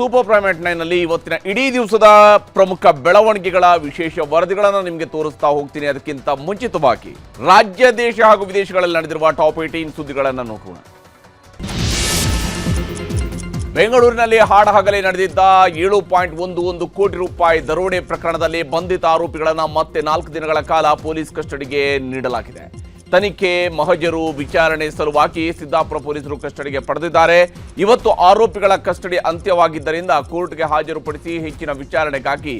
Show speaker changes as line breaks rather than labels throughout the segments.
Super primate ನೈನಲ್ಲಿ ಇವತ್ತಿನ ಇಡೀ ದಿವಸದ ಪ್ರಮುಖ ಬೆಳವಣಿಗೆಗಳ ವಿಶೇಷ ವರದಿಗಳನ್ನು ನಿಮಗೆ ತೋರಿಸ್ತಾ ಹೋಗ್ತೀನಿ. ಅದಕ್ಕಿಂತ ಮುಂಚಿತವಾಗಿ ರಾಜ್ಯ, ದೇಶ ಹಾಗೂ ವಿದೇಶಗಳಲ್ಲಿ ನಡೆದಿರುವ ಟಾಪ್ ಏಟೀನ್ ಸುದ್ದಿಗಳನ್ನು ನೋಡೋಣ. ಬೆಂಗಳೂರಿನಲ್ಲಿ ಹಾಡಹಗಲೇ ನಡೆದಿದ್ದ ಏಳು ಪಾಯಿಂಟ್ ಒಂದು ಒಂದು ಕೋಟಿ ರೂಪಾಯಿ ದರೋಡೆ ಪ್ರಕರಣದಲ್ಲಿ ಬಂಧಿತ ಆರೋಪಿಗಳನ್ನು ಮತ್ತೆ ನಾಲ್ಕು ದಿನಗಳ ಕಾಲ ಪೊಲೀಸ್ ಕಸ್ಟಡಿಗೆ ನೀಡಲಾಗಿದೆ. ತನಿಖೆ, ಮಹಜರು, ವಿಚಾರಣೆ ಸಲುವಾಗಿ ಸಿದ್ದಾಪುರ ಪೊಲೀಸರು ಕಸ್ಟಡಿಗೆ ಪಡೆದಿದ್ದಾರೆ. ಇವತ್ತು ಆರೋಪಿಗಳ ಕಸ್ಟಡಿ ಅಂತ್ಯವಾಗಿದ್ದರಿಂದ ಕೋರ್ಟ್ಗೆ ಹಾಜರುಪಡಿಸಿ ಹೆಚ್ಚಿನ ವಿಚಾರಣೆಗಾಗಿ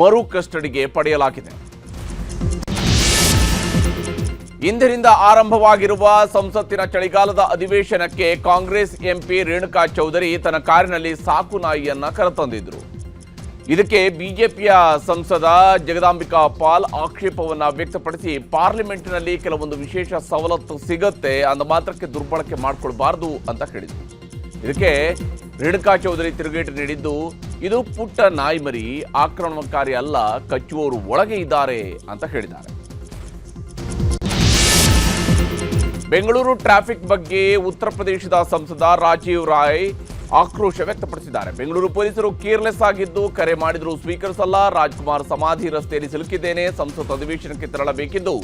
ಮರು ಕಸ್ಟಡಿಗೆ ಪಡೆಯಲಾಗಿದೆ. ಇಂದಿನಿಂದ ಆರಂಭವಾಗಿರುವ ಸಂಸತ್ತಿನ ಚಳಿಗಾಲದ ಅಧಿವೇಶನಕ್ಕೆ ಕಾಂಗ್ರೆಸ್ ಎಂಪಿ ರೇಣುಕಾ ಚೌಧರಿ ತನ್ನ ಕಾರಿನಲ್ಲಿ ಸಾಕು ನಾಯಿಯನ್ನ ಕರೆತಂದಿದ್ರು. ಇದಕ್ಕೆ ಬಿಜೆಪಿಯ ಸಂಸದ ಜಗದಾಂಬಿಕಾ ಪಾಲ್ ಆಕ್ಷೇಪವನ್ನು ವ್ಯಕ್ತಪಡಿಸಿ ಪಾರ್ಲಿಮೆಂಟ್ನಲ್ಲಿ ಕೆಲವೊಂದು ವಿಶೇಷ ಸವಲತ್ತು ಸಿಗುತ್ತೆ, ಅಂದ ಮಾತ್ರಕ್ಕೆ ದುರ್ಬಳಕೆ ಮಾಡಿಕೊಳ್ಬಾರ್ದು ಅಂತ ಹೇಳಿದರು. ಇದಕ್ಕೆ ರೇಣುಕಾ ಚೌಧರಿ ತಿರುಗೇಟು ನೀಡಿದ್ದು, ಇದು ಪುಟ್ಟ ನಾಯಿಮರಿ ಆಕ್ರಮಣಕಾರಿ ಅಲ್ಲ, ಕಚ್ಚುವವರು ಒಳಗೆ ಇದ್ದಾರೆ ಅಂತ ಹೇಳಿದ್ದಾರೆ. ಬೆಂಗಳೂರು ಟ್ರಾಫಿಕ್ ಬಗ್ಗೆ ಉತ್ತರ ಪ್ರದೇಶದ ಸಂಸದ ರಾಜೀವ್ ರಾಯ್ ಆಕ್ರೋಶ ವ್ಯಕ್ತಪಡಿಸಿದ್ದಾರೆ. ಬೆಂಗಳೂರು ಪೊಲೀಸರು ಕೇರ್ಲೆಸ್ ಆಗಿದ್ದು ಕರೆ ಮಾಡಿದರೂ ಸ್ವೀಕರಿಸಲ್ಲ. ರಾಜ್ಕುಮಾರ್ ಸಮಾಧಿ ರಸ್ತೆಯಲ್ಲಿ ಸಿಲುಕಿದ್ದೇನೆ. ಸಂಸತ್ ಅಧಿವೇಶನಕ್ಕೆ ತೆರಳಬೇಕಿದ್ದು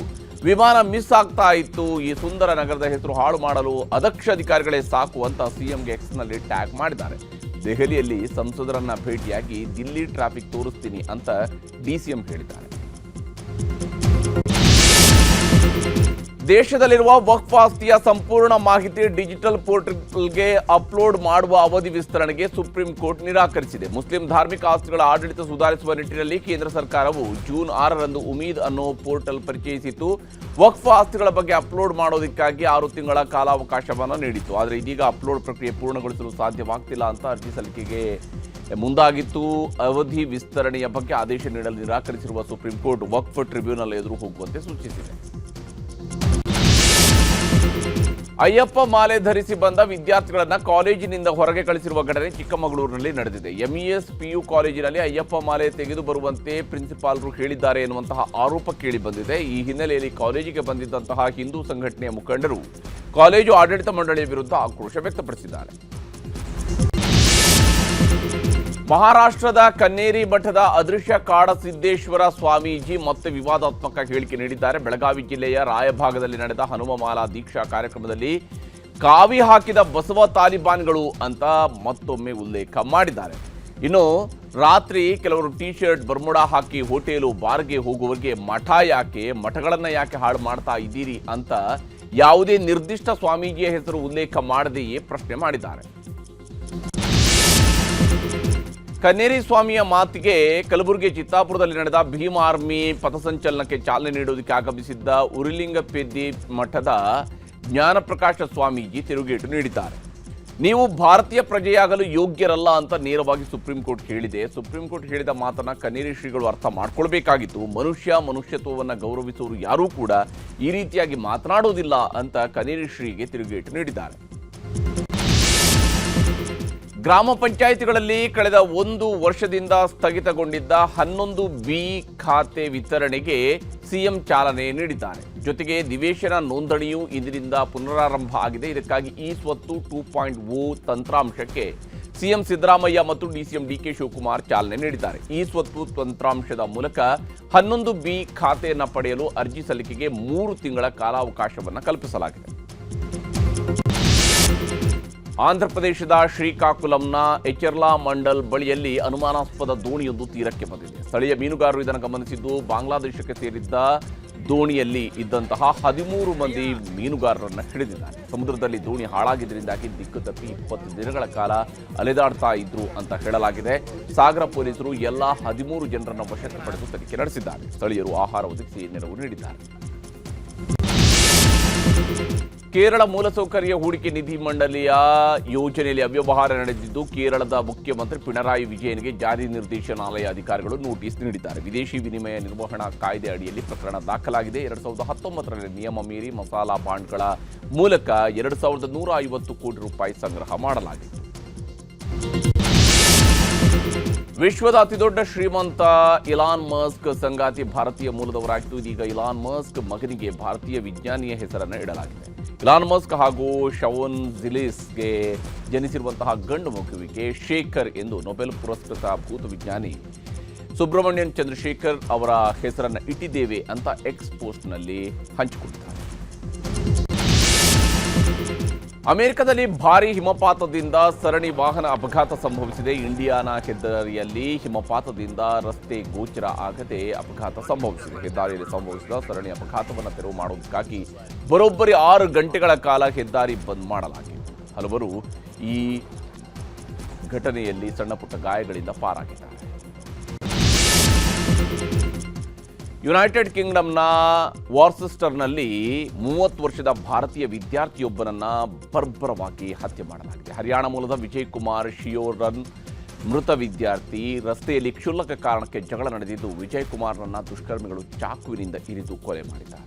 ವಿಮಾನ ಮಿಸ್ ಆಗ್ತಾ ಇತ್ತು. ಈ ಸುಂದರ ನಗರದ ಹೆಸರು ಹಾಳು ಮಾಡಲು ಅದಕ್ಷ ಅಧಿಕಾರಿಗಳೇ ಸಾಕು ಅಂತ ಸಿಎಂಗೆ ಎಕ್ಸ್ನಲ್ಲಿ ಟ್ಯಾಗ್ ಮಾಡಿದ್ದಾರೆ. ದೆಹಲಿಯಲ್ಲಿ ಸಂಸದರನ್ನ ಭೇಟಿಯಾಗಿ ದಿಲ್ಲಿ ಟ್ರಾಫಿಕ್ ತೋರಿಸ್ತೀನಿ ಅಂತ ಡಿಸಿಎಂ ಹೇಳಿದ್ದಾರೆ. ದೇಶದಲ್ಲಿರುವ ವಕ್ಫ್ ಆಸ್ತಿಯ ಸಂಪೂರ್ಣ ಮಾಹಿತಿ ಡಿಜಿಟಲ್ ಪೋರ್ಟಲ್ಗೆ ಅಪ್ಲೋಡ್ ಮಾಡುವ ಅವಧಿ ವಿಸ್ತರಣೆಗೆ ಸುಪ್ರೀಂ ಕೋರ್ಟ್ ನಿರಾಕರಿಸಿದೆ. ಮುಸ್ಲಿಂ ಧಾರ್ಮಿಕ ಆಸ್ತಿಗಳ ಆಡಳಿತ ಸುಧಾರಿಸುವ ನಿಟ್ಟಿನಲ್ಲಿ ಕೇಂದ್ರ ಸರ್ಕಾರವು ಜೂನ್ ಆರರಂದು ಉಮೀದ್ ಅನ್ನೋ ಪೋರ್ಟಲ್ ಪರಿಚಯಿಸಿತ್ತು. ವಕ್ಫ್ ಆಸ್ತಿಗಳ ಬಗ್ಗೆ ಅಪ್ಲೋಡ್ ಮಾಡೋದಕ್ಕಾಗಿ ಆರು ತಿಂಗಳ ಕಾಲಾವಕಾಶವನ್ನು ನೀಡಿತ್ತು. ಆದರೆ ಇದೀಗ ಅಪ್ಲೋಡ್ ಪ್ರಕ್ರಿಯೆ ಪೂರ್ಣಗೊಳಿಸಲು ಸಾಧ್ಯವಾಗ್ತಿಲ್ಲ ಅಂತ ಅರ್ಜಿ ಸಲ್ಲಿಕೆಗೆ ಮುಂದಾಗಿತ್ತು. ಅವಧಿ ವಿಸ್ತರಣೆಯ ಬಗ್ಗೆ ಆದೇಶ ನೀಡಲು ನಿರಾಕರಿಸಿರುವ ಸುಪ್ರೀಂ ಕೋರ್ಟ್ ವಕ್ಫ್ ಟ್ರಿಬ್ಯುನಲ್ ಎದುರು ಹೋಗುವಂತೆ ಸೂಚಿಸಿದೆ. ಅಯ್ಯಪ್ಪ ಮಾಲೆ ಧರಿಸಿ ಬಂದ ವಿದ್ಯಾರ್ಥಿಗಳನ್ನು ಕಾಲೇಜಿನಿಂದ ಹೊರಗೆ ಕಳಿಸಿರುವ ಘಟನೆ ಚಿಕ್ಕಮಗಳೂರಿನಲ್ಲಿ ನಡೆದಿದೆ. ಎಂಇಎಸ್ ಪಿಯು ಕಾಲೇಜಿನಲ್ಲಿ ಅಯ್ಯಪ್ಪ ಮಾಲೆ ತೆಗೆದು ಬರುವಂತೆ ಪ್ರಿನ್ಸಿಪಾಲರು ಹೇಳಿದ್ದಾರೆ ಎನ್ನುವಂತಹ ಆರೋಪ ಕೇಳಿ ಬಂದಿದೆ. ಈ ಹಿನ್ನೆಲೆಯಲ್ಲಿ ಕಾಲೇಜಿಗೆ ಬಂದಿದ್ದಂತಹ ಹಿಂದೂ ಸಂಘಟನೆಯ ಮುಖಂಡರು ಕಾಲೇಜು ಆಡಳಿತ ಮಂಡಳಿಯ ವಿರುದ್ಧ ಆಕ್ರೋಶ ವ್ಯಕ್ತಪಡಿಸಿದ್ದಾರೆ. ಮಹಾರಾಷ್ಟ್ರದ ಕನ್ನೇರಿ ಮಠದ ಅದೃಶ್ಯ ಕಾಡಸಿದ್ದೇಶ್ವರ ಸ್ವಾಮೀಜಿ ಮತ್ತೆ ವಿವಾದಾತ್ಮಕ ಹೇಳಿಕೆ ನೀಡಿದ್ದಾರೆ. ಬೆಳಗಾವಿ ಜಿಲ್ಲೆಯ ರಾಯಭಾಗದಲ್ಲಿ ನಡೆದ ಹನುಮಮಾಲಾ ದೀಕ್ಷಾ ಕಾರ್ಯಕ್ರಮದಲ್ಲಿ ಕಾವಿ ಹಾಕಿದ ಬಸವ ತಾಲಿಬಾನ್ಗಳು ಅಂತ ಮತ್ತೊಮ್ಮೆ ಉಲ್ಲೇಖ ಮಾಡಿದ್ದಾರೆ. ಇನ್ನು ರಾತ್ರಿ ಕೆಲವರು ಟಿ ಶರ್ಟ್ ಬರ್ಮುಡಾ ಹಾಕಿ ಹೋಟೆಲು ಬಾರ್ಗೆ ಹೋಗುವವರಿಗೆ ಮಠ ಯಾಕೆ, ಮಠಗಳನ್ನು ಯಾಕೆ ಹಾಳು ಮಾಡ್ತಾ ಇದ್ದೀರಿ ಅಂತ ಯಾವುದೇ ನಿರ್ದಿಷ್ಟ ಸ್ವಾಮೀಜಿಯ ಹೆಸರು ಉಲ್ಲೇಖ ಮಾಡದೆಯೇ ಪ್ರಶ್ನೆ ಮಾಡಿದ್ದಾರೆ. ಕನ್ನೇರಿ ಸ್ವಾಮಿಯ ಮಾತಿಗೆ ಕಲಬುರಗಿ ಚಿತ್ತಾಪುರದಲ್ಲಿ ನಡೆದ ಭೀಮ ಆರ್ಮಿ ಪಥಸಂಚಲನಕ್ಕೆ ಚಾಲನೆ ನೀಡುವುದಕ್ಕೆ ಆಗಮಿಸಿದ್ದ ಉರಿಲಿಂಗಪೆದ್ದಿ ಮಠದ ಜ್ಞಾನಪ್ರಕಾಶ ಸ್ವಾಮೀಜಿ ತಿರುಗೇಟು ನೀಡಿದ್ದಾರೆ. ನೀವು ಭಾರತೀಯ ಪ್ರಜೆಯಾಗಲು ಯೋಗ್ಯರಲ್ಲ ಅಂತ ನೇರವಾಗಿ ಸುಪ್ರೀಂ ಕೋರ್ಟ್ ಹೇಳಿದೆ. ಸುಪ್ರೀಂ ಕೋರ್ಟ್ ಹೇಳಿದ ಮಾತನ್ನ ಕನ್ನೇರಿ ಶ್ರೀಗಳು ಅರ್ಥ ಮಾಡ್ಕೊಳ್ಬೇಕಾಗಿತ್ತು. ಮನುಷ್ಯ ಮನುಷ್ಯತ್ವವನ್ನು ಗೌರವಿಸುವವರು ಯಾರೂ ಕೂಡ ಈ ರೀತಿಯಾಗಿ ಮಾತನಾಡುವುದಿಲ್ಲ ಅಂತ ಕನ್ನೇರಿ ಶ್ರೀಗೆ ತಿರುಗೇಟು ನೀಡಿದ್ದಾರೆ. ಗ್ರಾಮ ಪಂಚಾಯಿತಿಗಳಲ್ಲಿ ಕಳೆದ ಒಂದು ವರ್ಷದಿಂದ ಸ್ಥಗಿತಗೊಂಡಿದ್ದ ಹನ್ನೊಂದು ಬಿ ಖಾತೆ ವಿತರಣೆಗೆ ಸಿಎಂ ಚಾಲನೆ ನೀಡಿದ್ದಾರೆ. ಜೊತೆಗೆ ನಿವೇಶನ ನೋಂದಣಿಯು ಇದರಿಂದ ಪುನರಾರಂಭ ಆಗಿದೆ. ಇದಕ್ಕಾಗಿ ಈ ಸ್ವತ್ತು ಟೂ ಪಾಯಿಂಟ್ ಓ ತಂತ್ರಾಂಶಕ್ಕೆ ಸಿಎಂ ಸಿದ್ದರಾಮಯ್ಯ ಮತ್ತು ಡಿಸಿಎಂ ಡಿಕೆ ಶಿವಕುಮಾರ್ ಚಾಲನೆ ನೀಡಿದ್ದಾರೆ. ಈ ಸ್ವತ್ತು ತಂತ್ರಾಂಶದ ಮೂಲಕ ಹನ್ನೊಂದು ಬಿ ಖಾತೆಯನ್ನು ಪಡೆಯಲು ಅರ್ಜಿ ಸಲ್ಲಿಕೆಗೆ ಮೂರು ತಿಂಗಳ ಕಾಲಾವಕಾಶವನ್ನು ಕಲ್ಪಿಸಲಾಗಿದೆ. ಆಂಧ್ರಪ್ರದೇಶದ ಶ್ರೀಕಾಕುಲಂನ ಎಚರ್ಲಾ ಮಂಡಲ್ ಬಳಿಯಲ್ಲಿ ಅನುಮಾನಾಸ್ಪದ ದೋಣಿಯೊಂದು ತೀರಕ್ಕೆ ಬಂದಿದೆ. ಸ್ಥಳೀಯ ಮೀನುಗಾರರು ಇದನ್ನು ಗಮನಿಸಿದ್ದು, ಬಾಂಗ್ಲಾದೇಶಕ್ಕೆ ಸೇರಿದ್ದ ದೋಣಿಯಲ್ಲಿ ಇದ್ದಂತಹ ಹದಿಮೂರು ಮಂದಿ ಮೀನುಗಾರರನ್ನು ಹಿಡಿದಿದ್ದಾರೆ. ಸಮುದ್ರದಲ್ಲಿ ದೋಣಿ ಹಾಳಾಗಿದ್ದರಿಂದಾಗಿ ದಿಕ್ಕು ತಪ್ಪಿ ಇಪ್ಪತ್ತು ದಿನಗಳ ಕಾಲ ಅಲೆದಾಡ್ತಾ ಇದ್ರು ಅಂತ ಹೇಳಲಾಗಿದೆ. ಸಾಗರ ಪೊಲೀಸರು ಎಲ್ಲ ಹದಿಮೂರು ಜನರನ್ನು ವಶಕ್ಕೆ ಪಡೆದು ತನಿಖೆ ನಡೆಸಿದ್ದಾರೆ. ಸ್ಥಳೀಯರು ಆಹಾರ ಒದಗಿಸಿ ನೆರವು ನೀಡಿದ್ದಾರೆ. ಕೇರಳ ಮೂಲಸೌಕರ್ಯ ಹೂಡಿಕೆ ನಿಧಿ ಮಂಡಳಿಯ ಯೋಜನೆಯಲ್ಲಿ ಅವ್ಯವಹಾರ ನಡೆದಿದ್ದು, ಕೇರಳದ ಮುಖ್ಯಮಂತ್ರಿ ಪಿಣರಾಯಿ ವಿಜಯನ್ಗೆ ಜಾರಿ ನಿರ್ದೇಶನಾಲಯ ಅಧಿಕಾರಿಗಳು ನೋಟಿಸ್ ನೀಡಿದ್ದಾರೆ. ವಿದೇಶಿ ವಿನಿಮಯ ನಿರ್ವಹಣಾ ಕಾಯ್ದೆ ಅಡಿಯಲ್ಲಿ ಪ್ರಕರಣ ದಾಖಲಾಗಿದೆ. ಎರಡು ಸಾವಿರದ ಹತ್ತೊಂಬತ್ತರಲ್ಲಿ ನಿಯಮ ಮೀರಿ ಮಸಾಲಾ ಬಾಂಡ್ಗಳ ಮೂಲಕ ಎರಡು ಸಾವಿರದ ನೂರ ಐವತ್ತು ಕೋಟಿ ರೂಪಾಯಿ ಸಂಗ್ರಹ ಮಾಡಲಾಗಿತ್ತು. ವಿಶ್ವದ ಅತಿದೊಡ್ಡ ಶ್ರೀಮಂತ ಇಲಾನ್ ಮಸ್ಕ್ ಸಂಗಾತಿ ಭಾರತೀಯ ಮೂಲದವರಾಗಿದ್ದು, ಇದೀಗ ಇಲಾನ್ ಮಸ್ಕ್ ಮಗನಿಗೆ ಭಾರತೀಯ ವಿಜ್ಞಾನಿಯ ಹೆಸರನ್ನು ಇಡಲಾಗಿದೆ. ಇಲಾನ್ ಮಸ್ಕ್ ಹಾಗೂ ಶವನ್ ಜಿಲಿಸ್ಗೆ ಜನಿಸಿರುವಂತಹ ಗಂಡು ಮಗುವಿಗೆ ಶೇಖರ್ ಎಂದು ನೊಬೆಲ್ ಪುರಸ್ಕೃತ ಭೂತ ವಿಜ್ಞಾನಿ ಸುಬ್ರಹ್ಮಣ್ಯನ್ ಚಂದ್ರಶೇಖರ್ ಅವರ ಹೆಸರನ್ನು ಇಟ್ಟಿದ್ದೇವೆ ಅಂತ ಎಕ್ಸ್ ಪೋಸ್ಟ್ನಲ್ಲಿ ಹಂಚಿಕೊಂಡಿದ್ದಾರೆ. ಅಮೆರಿಕದಲ್ಲಿ ಭಾರೀ ಹಿಮಪಾತದಿಂದ ಸರಣಿ ವಾಹನ ಅಪಘಾತ ಸಂಭವಿಸಿದೆ. ಇಂಡಿಯಾನಾ ಹೆದ್ದಾರಿಯಲ್ಲಿ ಹಿಮಪಾತದಿಂದ ರಸ್ತೆ ಗೋಚರ ಆಗದೆ ಅಪಘಾತ ಸಂಭವಿಸಿದೆ. ಹೆದ್ದಾರಿಯಲ್ಲಿ ಸಂಭವಿಸಿದ ಸರಣಿ ಅಪಘಾತವನ್ನು ತೆರವು ಮಾಡುವುದಕ್ಕಾಗಿ ಬರೋಬ್ಬರಿ ಆರು ಗಂಟೆಗಳ ಕಾಲ ಹೆದ್ದಾರಿ ಬಂದ್ ಮಾಡಲಾಗಿತ್ತು. ಹಲವರು ಈ ಘಟನೆಯಲ್ಲಿ ಸಣ್ಣ ಪುಟ್ಟ ಗಾಯಗಳಿಂದ ಪಾರಾಗಿದ್ದಾರೆ. ಯುನೈಟೆಡ್ ಕಿಂಗ್ಡಮ್ನ ವಾರ್ಸಿಸ್ಟರ್ನಲ್ಲಿ ಮೂವತ್ತು ವರ್ಷದ ಭಾರತೀಯ ವಿದ್ಯಾರ್ಥಿಯೊಬ್ಬನನ್ನ ಬರ್ಬರವಾಗಿ ಹತ್ಯೆ ಮಾಡಲಾಗಿದೆ. ಹರಿಯಾಣ ಮೂಲದ ವಿಜಯ್ ಕುಮಾರ್ ಶಿಯೋರನ್ ಮೃತ ವಿದ್ಯಾರ್ಥಿ. ರಸ್ತೆಯಲ್ಲಿ ಕ್ಷುಲ್ಲಕ ಕಾರಣಕ್ಕೆ ಜಗಳ ನಡೆದಿದ್ದು ವಿಜಯ್ ಕುಮಾರ್ನನ್ನು ದುಷ್ಕರ್ಮಿಗಳು ಚಾಕುವಿನಿಂದ ಇರಿದು ಕೊಲೆ ಮಾಡಿದ್ದಾರೆ.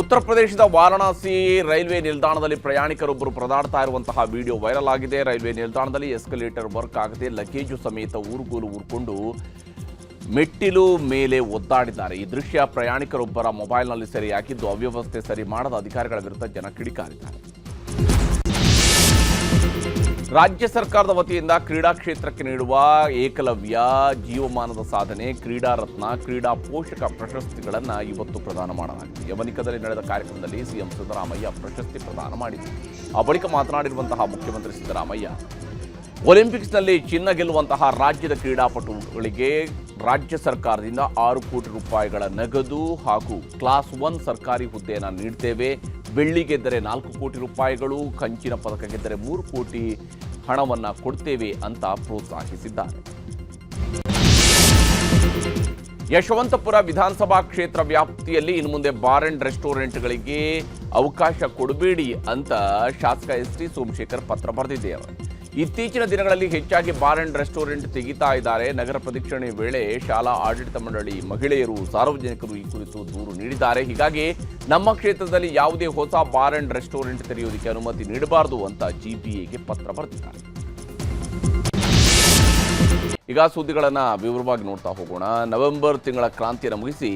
ಉತ್ತರ ಪ್ರದೇಶದ ವಾರಣಾಸಿ ರೈಲ್ವೆ ನಿಲ್ದಾಣದಲ್ಲಿ ಪ್ರಯಾಣಿಕರೊಬ್ಬರು ಪ್ರದಾಡ್ತಾ ಇರುವಂತಹ ವಿಡಿಯೋ ವೈರಲ್ ಆಗಿದೆ. ರೈಲ್ವೆ ನಿಲ್ದಾಣದಲ್ಲಿ ಎಸ್ಕಲೇಟರ್ ವರ್ಕ್ ಆಗದೆ ಲಗೇಜು ಸಮೇತ ಊರುಗೋಲು ಊರ್ಕೊಂಡು ಮೆಟ್ಟಿಲು ಮೇಲೆ ಒದ್ದಾಡಿದ್ದಾರೆ. ಈ ದೃಶ್ಯ ಪ್ರಯಾಣಿಕರೊಬ್ಬರ ಮೊಬೈಲ್ನಲ್ಲಿ ಸೆರೆಯಾಗಿದ್ದು, ಅವ್ಯವಸ್ಥೆ ಸರಿ ಮಾಡದ ಅಧಿಕಾರಿಗಳ ವಿರುದ್ಧ ಜನ ಕಿಡಿಕಾರಿದ್ದಾರೆ. ರಾಜ್ಯ ಸರ್ಕಾರದ ವತಿಯಿಂದ ಕ್ರೀಡಾ ಕ್ಷೇತ್ರಕ್ಕೆ ನೀಡುವ ಏಕಲವ್ಯ, ಜೀವಮಾನದ ಸಾಧನೆ ಕ್ರೀಡಾ ರತ್ನ ಕ್ರೀಡಾ ಪೋಷಕ ಪ್ರಶಸ್ತಿಗಳನ್ನು ಇವತ್ತು ಪ್ರದಾನ ಮಾಡಲಾಗಿದೆ. ಯವನಿಕದಲ್ಲಿ ನಡೆದ ಕಾರ್ಯಕ್ರಮದಲ್ಲಿ ಸಿಎಂ ಸಿದ್ದರಾಮಯ್ಯ ಪ್ರಶಸ್ತಿ ಪ್ರದಾನ ಮಾಡಿದರು. ಆ ಬಳಿಕ ಮಾತನಾಡಿರುವಂತಹ ಮುಖ್ಯಮಂತ್ರಿ ಸಿದ್ದರಾಮಯ್ಯ, ಒಲಿಂಪಿಕ್ಸ್ನಲ್ಲಿ ಚಿನ್ನ ಗೆಲ್ಲುವಂತಹ ರಾಜ್ಯದ ಕ್ರೀಡಾಪಟುಗಳಿಗೆ ರಾಜ್ಯ ಸರ್ಕಾರದಿಂದ ಆರು ಕೋಟಿ ರೂಪಾಯಿಗಳ ನಗದು ಹಾಗೂ ಕ್ಲಾಸ್ ಒನ್ ಸರ್ಕಾರಿ ಹುದ್ದೆಯನ್ನು ನೀಡ್ತೇವೆ. ಬೆಳ್ಳಿ ಗೆದ್ದರೆ ನಾಲ್ಕು ಕೋಟಿ ರೂಪಾಯಿಗಳು, ಕಂಚಿನ ಪದಕ ಗೆದ್ದರೆ ಮೂರು ಕೋಟಿ ಹಣವನ್ನು ಕೊಡ್ತೇವೆ ಅಂತ ಪ್ರೋತ್ಸಾಹಿಸಿದ್ದಾರೆ. ಯಶವಂತಪುರ ವಿಧಾನಸಭಾ ಕ್ಷೇತ್ರ ವ್ಯಾಪ್ತಿಯಲ್ಲಿ ಇನ್ನು ಮುಂದೆ ಬಾರ್ ಅಂಡ್ ರೆಸ್ಟೋರೆಂಟ್ಗಳಿಗೆ ಅವಕಾಶ ಕೊಡಬೇಡಿ ಅಂತ ಶಾಸಕ ಎಸ್ ಟಿ ಸೋಮಶೇಖರ್ ಪತ್ರ ಬರೆದಿದ್ದಾರೆ. ಇತ್ತೀಚಿನ ದಿನಗಳಲ್ಲಿ ಹೆಚ್ಚಾಗಿ ಬಾರ್ ಅಂಡ್ ರೆಸ್ಟೋರೆಂಟ್ ತೆಗಿತಾ ಇದ್ದಾರೆ. ನಗರ ಪ್ರದಕ್ಷಿಣೆ ವೇಳೆ ಶಾಲಾ ಆಡಳಿತ ಮಂಡಳಿ ಮಹಿಳೆಯರು ಸಾರ್ವಜನಿಕರು ಈ ಕುರಿತು ದೂರು ನೀಡಿದ್ದಾರೆ. ಹೀಗಾಗಿ ನಮ್ಮ ಕ್ಷೇತ್ರದಲ್ಲಿ ಯಾವುದೇ ಹೊಸ ಬಾರ್ ಅಂಡ್ ರೆಸ್ಟೋರೆಂಟ್ ತೆರೆಯುವುದಕ್ಕೆ ಅನುಮತಿ ನೀಡಬಾರದು ಅಂತ ಜಿಪಿಎಗೆ ಪತ್ರ ಬರೆದಿದ್ದಾರೆ. ಈಗ ಸುದ್ದಿಗಳನ್ನ ವಿವರವಾಗಿ ನೋಡ್ತಾ ಹೋಗೋಣ. ನವೆಂಬರ್ ತಿಂಗಳ ಕ್ರಾಂತಿಯನ್ನು ಮುಗಿಸಿ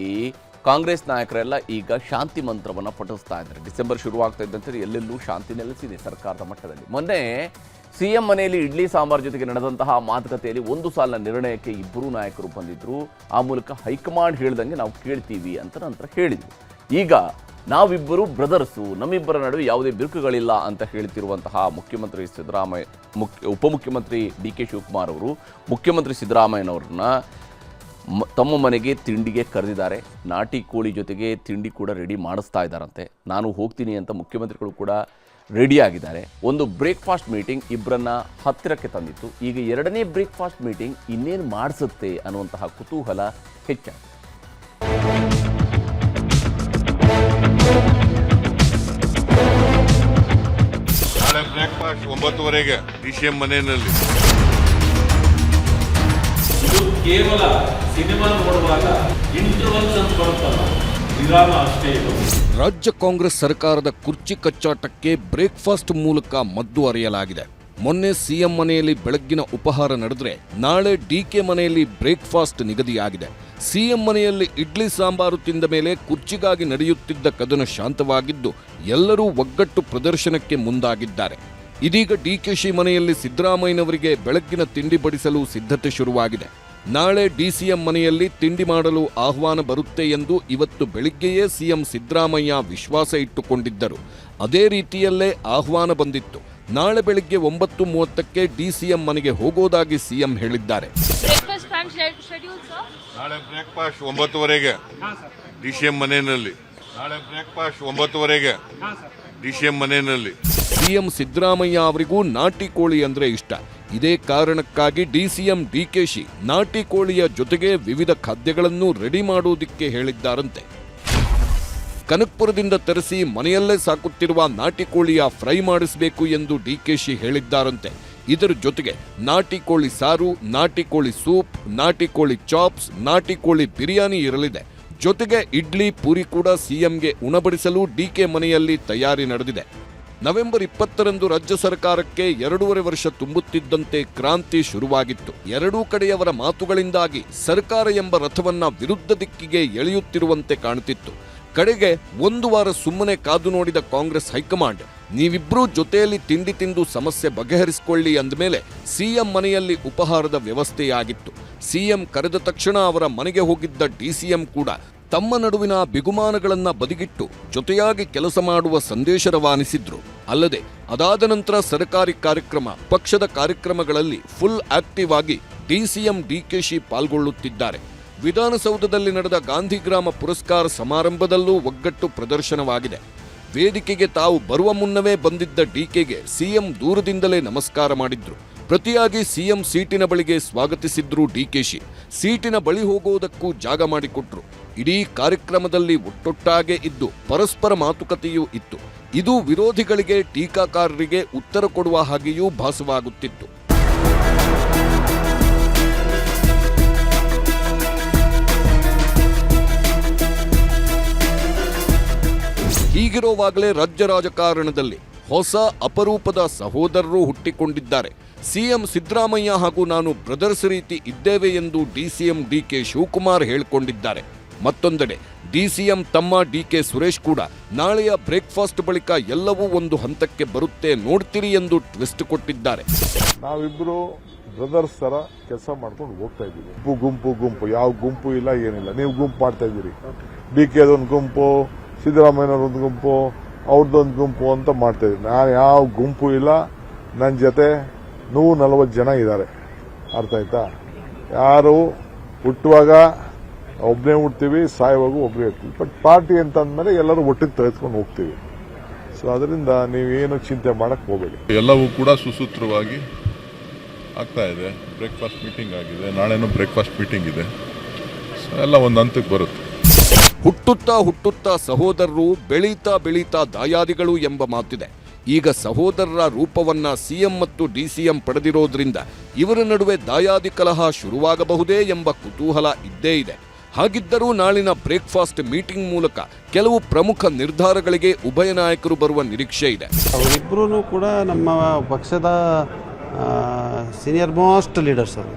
ಕಾಂಗ್ರೆಸ್ ನಾಯಕರೆಲ್ಲ ಈಗ ಶಾಂತಿ ಮಂತ್ರವನ್ನು ಪಠಿಸ್ತಾ ಇದ್ದಾರೆ. ಡಿಸೆಂಬರ್ ಶುರುವಾಗ್ತಾ ಇದ್ದಂತೆ ಎಲ್ಲೆಲ್ಲೂ ಶಾಂತಿ ನೆಲೆಸಿದೆ ಸರ್ಕಾರದ ಮಟ್ಟದಲ್ಲಿ. ಮೊನ್ನೆ ಸಿಎಂ ಮನೆಯಲ್ಲಿ ಇಡ್ಲಿ ಸಾಂಬಾರ್ ಜೊತೆಗೆ ನಡೆದಂತಹ ಮಾತುಕತೆಯಲ್ಲಿ ಒಂದು ಸಾಲಿನ ನಿರ್ಣಯಕ್ಕೆ ಇಬ್ಬರು ನಾಯಕರು ಬಂದಿದ್ರು. ಆ ಮೂಲಕ ಹೈಕಮಾಂಡ್ ಹೇಳ್ದಂಗೆ ನಾವು ಕೇಳ್ತೀವಿ ಅಂತ ನಂತರ ಹೇಳಿದ್ರು ಈಗ ನಾವಿಬ್ಬರು ಬ್ರದರ್ಸು, ನಮ್ಮಿಬ್ಬರ ನಡುವೆ ಯಾವುದೇ ಬಿರುಕುಗಳಿಲ್ಲ ಅಂತ ಹೇಳ್ತಿರುವಂತಹ ಮುಖ್ಯಮಂತ್ರಿ ಸಿದ್ದರಾಮಯ್ಯ, ಮುಖ್ಯ ಉಪಮುಖ್ಯಮಂತ್ರಿ ಡಿ ಕೆ ಶಿವಕುಮಾರ್ ಅವರು, ಮುಖ್ಯಮಂತ್ರಿ ಸಿದ್ದರಾಮಯ್ಯನವ್ರನ್ನ ತಮ್ಮ ಮನೆಗೆ ತಿಂಡಿಗೆ ಕರೆದಿದ್ದಾರೆ. ನಾಟಿ ಕೋಳಿ ಜೊತೆಗೆ ತಿಂಡಿ ಕೂಡ ರೆಡಿ ಮಾಡಿಸ್ತಾ ಇದ್ದಾರಂತೆ. ನಾನು ಹೋಗ್ತೀನಿ ಅಂತ ಮುಖ್ಯಮಂತ್ರಿಗಳು ಕೂಡ ರೆಡಿ ಆಗಿದ್ದಾರೆ. ಒಂದು ಬ್ರೇಕ್ಫಾಸ್ಟ್ ಮೀಟಿಂಗ್ ಇಬ್ಬರನ್ನ ಹತ್ತಿರಕ್ಕೆ ತಂದಿತ್ತು. ಈಗ ಎರಡನೇ ಬ್ರೇಕ್ಫಾಸ್ಟ್ ಮೀಟಿಂಗ್ ಇನ್ನೇನು ಮಾಡಿಸುತ್ತೆ ಅನ್ನುವಂತಹ ಕುತೂಹಲ ಹೆಚ್ಚಾಗಿದೆ.
ನಾಳೆ ಬ್ರೇಕ್ಫಾಸ್ಟ್ ಒಂಬತ್ತುವರೆಗೆ ಡಿ ಸಿ ಎಂ ಮನೆಯಲ್ಲಿ.
ಇದು ಕೇವಲ ಸಿನಿಮಾ ನೋಡುವಾಗ ಇಂಟರ್ವಲ್ಸ್ ಅಂತ ಬರುತ್ತಲ್ಲ ವಿರಾಮ ಅಷ್ಟೇ
ರಾಜ್ಯ ಕಾಂಗ್ರೆಸ್ ಸರ್ಕಾರದ ಕುರ್ಚಿ ಕಚ್ಚಾಟಕ್ಕೆ ಬ್ರೇಕ್ಫಾಸ್ಟ್ ಮೂಲಕ ಮದ್ದು ಅರಿಯಲಾಗಿದೆ. ಮೊನ್ನೆ ಸಿಎಂ ಮನೆಯಲ್ಲಿ ಬೆಳಗ್ಗಿನ ಉಪಹಾರ ನಡೆದ್ರೆ ನಾಳೆ ಡಿಕೆ ಮನೆಯಲ್ಲಿ ಬ್ರೇಕ್ಫಾಸ್ಟ್ ನಿಗದಿಯಾಗಿದೆ. ಸಿಎಂ ಮನೆಯಲ್ಲಿ ಇಡ್ಲಿ ಸಾಂಬಾರು ತಿಂದ ಮೇಲೆ ಕುರ್ಚಿಗಾಗಿ ನಡೆಯುತ್ತಿದ್ದ ಕದನ ಶಾಂತವಾಗಿದ್ದು ಎಲ್ಲರೂ ಒಗ್ಗಟ್ಟು ಪ್ರದರ್ಶನಕ್ಕೆ ಮುಂದಾಗಿದ್ದಾರೆ. ಇದೀಗ ಡಿಕೆಶಿ ಮನೆಯಲ್ಲಿ ಸಿದ್ದರಾಮಯ್ಯನವರಿಗೆ ಬೆಳಗ್ಗಿನ ತಿಂಡಿ ಬಡಿಸಲು ಸಿದ್ಧತೆ ಶುರುವಾಗಿದೆ. ನಾಳೆ ಡಿಸಿಎಂ ಮನೆಯಲ್ಲಿ ತಿಂಡಿ ಮಾಡಲು ಆಹ್ವಾನ ಬರುತ್ತೆ ಎಂದು ಇವತ್ತು ಬೆಳಿಗ್ಗೆಯೇ ಸಿಎಂ ಸಿದ್ದರಾಮಯ್ಯ ವಿಶ್ವಾಸ ಇಟ್ಟುಕೊಂಡಿದ್ದರು. ಅದೇ ರೀತಿಯಲ್ಲೇ ಆಹ್ವಾನ ಬಂದಿತ್ತು. ನಾಳೆ ಬೆಳಿಗ್ಗೆ ಒಂಬತ್ತು ಮೂವತ್ತಕ್ಕೆ ಡಿಸಿಎಂ ಮನೆಗೆ ಹೋಗೋದಾಗಿ ಸಿಎಂ ಹೇಳಿದ್ದಾರೆ.
ಬ್ರೇಕ್ಫಾಸ್ಟ್ ಪ್ಲಾನ್ ಶೆಡ್ಯೂಲ್ ಸರ್
ನಾಳೆ ಬ್ರೇಕ್ಫಾಸ್ಟ್ ಒಂಬತ್ತುವರೆಗೆ. ಡಿ ಸಿ ಎಂ ಮನೆಯಲ್ಲಿ. ನಾಳೆ ಬ್ರೇಕ್ಫಾಸ್ಟ್ ಒಂಬತ್ತುವರೆಗೆ. ಡಿ ಮನೆಯಲ್ಲಿ.
ಸಿಎಂ ಸಿದ್ದರಾಮಯ್ಯ ಅವರಿಗೂ ನಾಟಿ ಕೋಳಿ ಅಂದ್ರೆ ಇಷ್ಟ. ಇದೇ ಕಾರಣಕ್ಕಾಗಿ ಡಿಸಿಎಂ ಡಿಕೆಶಿ ನಾಟಿ ಕೋಳಿಯ ಜೊತೆಗೆ ವಿವಿಧ ಖಾದ್ಯಗಳನ್ನು ರೆಡಿ ಮಾಡುವುದಕ್ಕೆ ಹೇಳಿದ್ದಾರಂತೆ. ಕನಕ್ಪುರದಿಂದ ತರಿಸಿ ಮನೆಯಲ್ಲೇ ಸಾಕುತ್ತಿರುವ ನಾಟಿ ಕೋಳಿಯ ಫ್ರೈ ಮಾಡಿಸಬೇಕು ಎಂದು ಡಿಕೆಶಿ ಹೇಳಿದ್ದಾರಂತೆ. ಇದರ ಜೊತೆಗೆ ನಾಟಿ ಕೋಳಿ ಸಾರು, ನಾಟಿ ಕೋಳಿ ಸೂಪ್, ನಾಟಿ ಕೋಳಿ ಚಾಪ್ಸ್, ನಾಟಿ ಕೋಳಿ ಬಿರಿಯಾನಿ ಇರಲಿದೆ. ಜೊತೆಗೆ ಇಡ್ಲಿ ಪೂರಿ ಕೂಡ ಸಿಎಂಗೆ ಉಣಬಡಿಸಲು ಡಿಕೆ ಮನೆಯಲ್ಲಿ ತಯಾರಿ ನಡೆದಿದೆ. ನವೆಂಬರ್ ಇಪ್ಪತ್ತರಂದು ರಾಜ್ಯ ಸರ್ಕಾರಕ್ಕೆ ಎರಡೂವರೆ ವರ್ಷ ತುಂಬುತ್ತಿದ್ದಂತೆ ಕ್ರಾಂತಿ ಶುರುವಾಗಿತ್ತು. ಎರಡೂ ಕಡೆಯವರ ಮಾತುಗಳಿಂದಾಗಿ ಸರ್ಕಾರ ಎಂಬ ರಥವನ್ನ ವಿರುದ್ಧ ದಿಕ್ಕಿಗೆ ಎಳೆಯುತ್ತಿರುವಂತೆ ಕಾಣುತ್ತಿತ್ತು ಕಡೆಗೆ ಒಂದು ವಾರ ಸುಮ್ಮನೆ ಕಾದು ನೋಡಿದ ಕಾಂಗ್ರೆಸ್ ಹೈಕಮಾಂಡ್, ನೀವಿಬ್ರೂ ಜೊತೆಯಲ್ಲಿ ತಿಂಡಿ ತಿಂದು ಸಮಸ್ಯೆ ಬಗೆಹರಿಸಿಕೊಳ್ಳಿ ಅಂದಮೇಲೆ ಸಿಎಂ ಮನೆಯಲ್ಲಿ ಉಪಹಾರದ ವ್ಯವಸ್ಥೆಯಾಗಿತ್ತು. ಸಿಎಂ ಕರೆದ ತಕ್ಷಣ ಅವರ ಮನೆಗೆ ಹೋಗಿದ್ದ ಡಿಸಿಎಂ ಕೂಡ ತಮ್ಮ ನಡುವಿನ ಬಿಗುಮಾನಗಳನ್ನು ಬದಿಗಿಟ್ಟು ಜೊತೆಯಾಗಿ ಕೆಲಸ ಮಾಡುವ ಸಂದೇಶ ರವಾನಿಸಿದ್ರು. ಅಲ್ಲದೆ, ಅದಾದ ನಂತರ ಸರ್ಕಾರಿ ಕಾರ್ಯಕ್ರಮ, ಪಕ್ಷದ ಕಾರ್ಯಕ್ರಮಗಳಲ್ಲಿ ಫುಲ್ ಆಕ್ಟಿವ್ ಆಗಿ ಡಿಸಿಎಂ ಡಿಕೆಶಿ ಪಾಲ್ಗೊಳ್ಳುತ್ತಿದ್ದಾರೆ. ವಿಧಾನಸೌಧದಲ್ಲಿ ನಡೆದ ಗಾಂಧಿಗ್ರಾಮ ಪುರಸ್ಕಾರ ಸಮಾರಂಭದಲ್ಲೂ ಒಗ್ಗಟ್ಟು ಪ್ರದರ್ಶನವಾಗಿದೆ. ವೇದಿಕೆಗೆ ತಾವು ಬರುವ ಮುನ್ನವೇ ಬಂದಿದ್ದ ಡಿಕೆಗೆ ಸಿಎಂ ದೂರದಿಂದಲೇ ನಮಸ್ಕಾರ ಮಾಡಿದ್ರು. ಪ್ರತಿಯಾಗಿ ಸಿಎಂ ಸೀಟಿನ ಬಳಿಗೆ ಸ್ವಾಗತಿಸಿದ್ರು ಡಿಕೆಶಿ. ಸೀಟಿನ ಬಳಿ ಹೋಗುವುದಕ್ಕೂ ಜಾಗ ಮಾಡಿಕೊಟ್ರು. ಇಡೀ ಕಾರ್ಯಕ್ರಮದಲ್ಲಿ ಒಟ್ಟೊಟ್ಟಾಗೆ ಇದ್ದು ಪರಸ್ಪರ ಮಾತುಕತೆಯೂ ಇತ್ತು. ಇದು ವಿರೋಧಿಗಳಿಗೆ ಟೀಕಾಕಾರರಿಗೆ ಉತ್ತರ ಕೊಡುವ ಹಾಗೆಯೂ ಭಾಸವಾಗುತ್ತಿತ್ತು. ಹೀಗಿರುವಾಗಲೇ ರಾಜ್ಯ ರಾಜಕಾರಣದಲ್ಲಿ ಹೊಸ ಅಪರೂಪದ ಸಹೋದರರು ಹುಟ್ಟಿಕೊಂಡಿದ್ದಾರೆ. ಸಿಎಂ ಸಿದ್ದರಾಮಯ್ಯ ಹಾಗೂ ನಾನು ಬ್ರದರ್ಸ್ ರೀತಿ ಇದ್ದೇವೆ ಎಂದು ಡಿಸಿಎಂ ಡಿಕೆ ಶಿವಕುಮಾರ್ ಹೇಳಿಕೊಂಡಿದ್ದಾರೆ. ಮತ್ತೊಂದೆಡೆ ಡಿಸಿಎಂ ತಮ್ಮ ಡಿಕೆ ಸುರೇಶ್ ಕೂಡ ನಾಳೆಯ ಬ್ರೇಕ್ಫಾಸ್ಟ್ ಬಳಿಕ ಎಲ್ಲವೂ ಒಂದು ಹಂತಕ್ಕೆ ಬರುತ್ತೆ ನೋಡ್ತೀರಿ ಎಂದು ಟ್ವಿಸ್ಟ್ ಕೊಟ್ಟಿದ್ದಾರೆ.
ನಾವಿಬ್ರು ಬ್ರದರ್ಸ್ ತರ ಕೆಲಸ ಮಾಡ್ಕೊಂಡು ಹೋಗ್ತಾ ಇದ್ದೀವಿ. ಗುಂಪು ಗುಂಪು ಗುಂಪು ಯಾವ ಗುಂಪು ಇಲ್ಲ ಏನಿಲ್ಲ. ನೀವು ಗುಂಪು ಮಾಡ್ತಾ ಇದ್ದೀರಿ. ಡಿ ಕೆದೊಂದು ಗುಂಪು ಸಿದ್ದರಾಮಯ್ಯನವ್ರೊಂದು ಗುಂಪು ಅವ್ರದ್ದೊಂದು ಗುಂಪು ಅಂತ ಮಾಡ್ತಾ ನಾನು ಯಾವ ಗುಂಪು ಇಲ್ಲ ನನ್ನ ಜೊತೆ ನೂರ ನಲವತ್ತು ಜನ ಇದ್ದಾರೆ. ಅರ್ಥ ಆಯ್ತಾ? ಯಾರು ಹುಟ್ಟುವಾಗ ಒಬ್ಬನೇ ಹುಡ್ತೀವಿ ಸಾಯುವಾಗ ಒಬ್ಬನೇ ಇರ್ತೀವಿ ಬಟ್ ಪಾರ್ಟಿ ಅಂತ ಅಂದಮೇಲೆ ಎಲ್ಲರೂ ಒಟ್ಟಿಗೆ ತೆಗೆದುಕೊಂಡು ಹೋಗ್ತೀವಿ. ಸೊ ಅದರಿಂದ ನೀವೇನು ಚಿಂತೆ ಮಾಡಕ್ಕೆ ಹೋಗಬೇಡಿ.
ಎಲ್ಲವೂ ಕೂಡ ಸುಸೂತ್ರವಾಗಿ ಆಗ್ತಾ ಇದೆ. ಬ್ರೇಕ್ಫಾಸ್ಟ್ ಮೀಟಿಂಗ್ ಆಗಿದೆ. ನಾಳೆನೂ ಬ್ರೇಕ್ಫಾಸ್ಟ್ ಮೀಟಿಂಗ್ ಇದೆ. ಸೊ ಎಲ್ಲ ಒಂದು ಹಂತಕ್ಕೆ ಬರುತ್ತೆ.
ಹುಟ್ಟುತ್ತಾ ಹುಟ್ಟುತ್ತಾ ಸಹೋದರರು ಬೆಳೀತಾ ಬೆಳೀತಾ ದಾಯಾದಿಗಳು ಎಂಬ ಮಾತಿದೆ. ಈಗ ಸಹೋದರರ ರೂಪವನ್ನ ಸಿಎಂ ಮತ್ತು ಡಿಸಿಎಂ ಪಡೆದಿರೋದ್ರಿಂದ ಇವರ ನಡುವೆ ದಾಯಾದಿ ಕಲಹ ಶುರುವಾಗಬಹುದೇ ಎಂಬ ಕುತೂಹಲ ಇದ್ದೇ ಇದೆ. ಹಾಗಿದ್ದರೂ ನಾಳಿನ ಬ್ರೇಕ್ಫಾಸ್ಟ್ ಮೀಟಿಂಗ್ ಮೂಲಕ ಕೆಲವು ಪ್ರಮುಖ ನಿರ್ಧಾರಗಳಿಗೆ ಉಭಯ ನಾಯಕರು ಬರುವ ನಿರೀಕ್ಷೆ ಇದೆ.
ಅವರಿಬ್ಬರೂ ಕೂಡ ನಮ್ಮ ಪಕ್ಷದ ಸೀನಿಯರ್ ಮೋಸ್ಟ್ ಲೀಡರ್ಸ್ ಅವರು.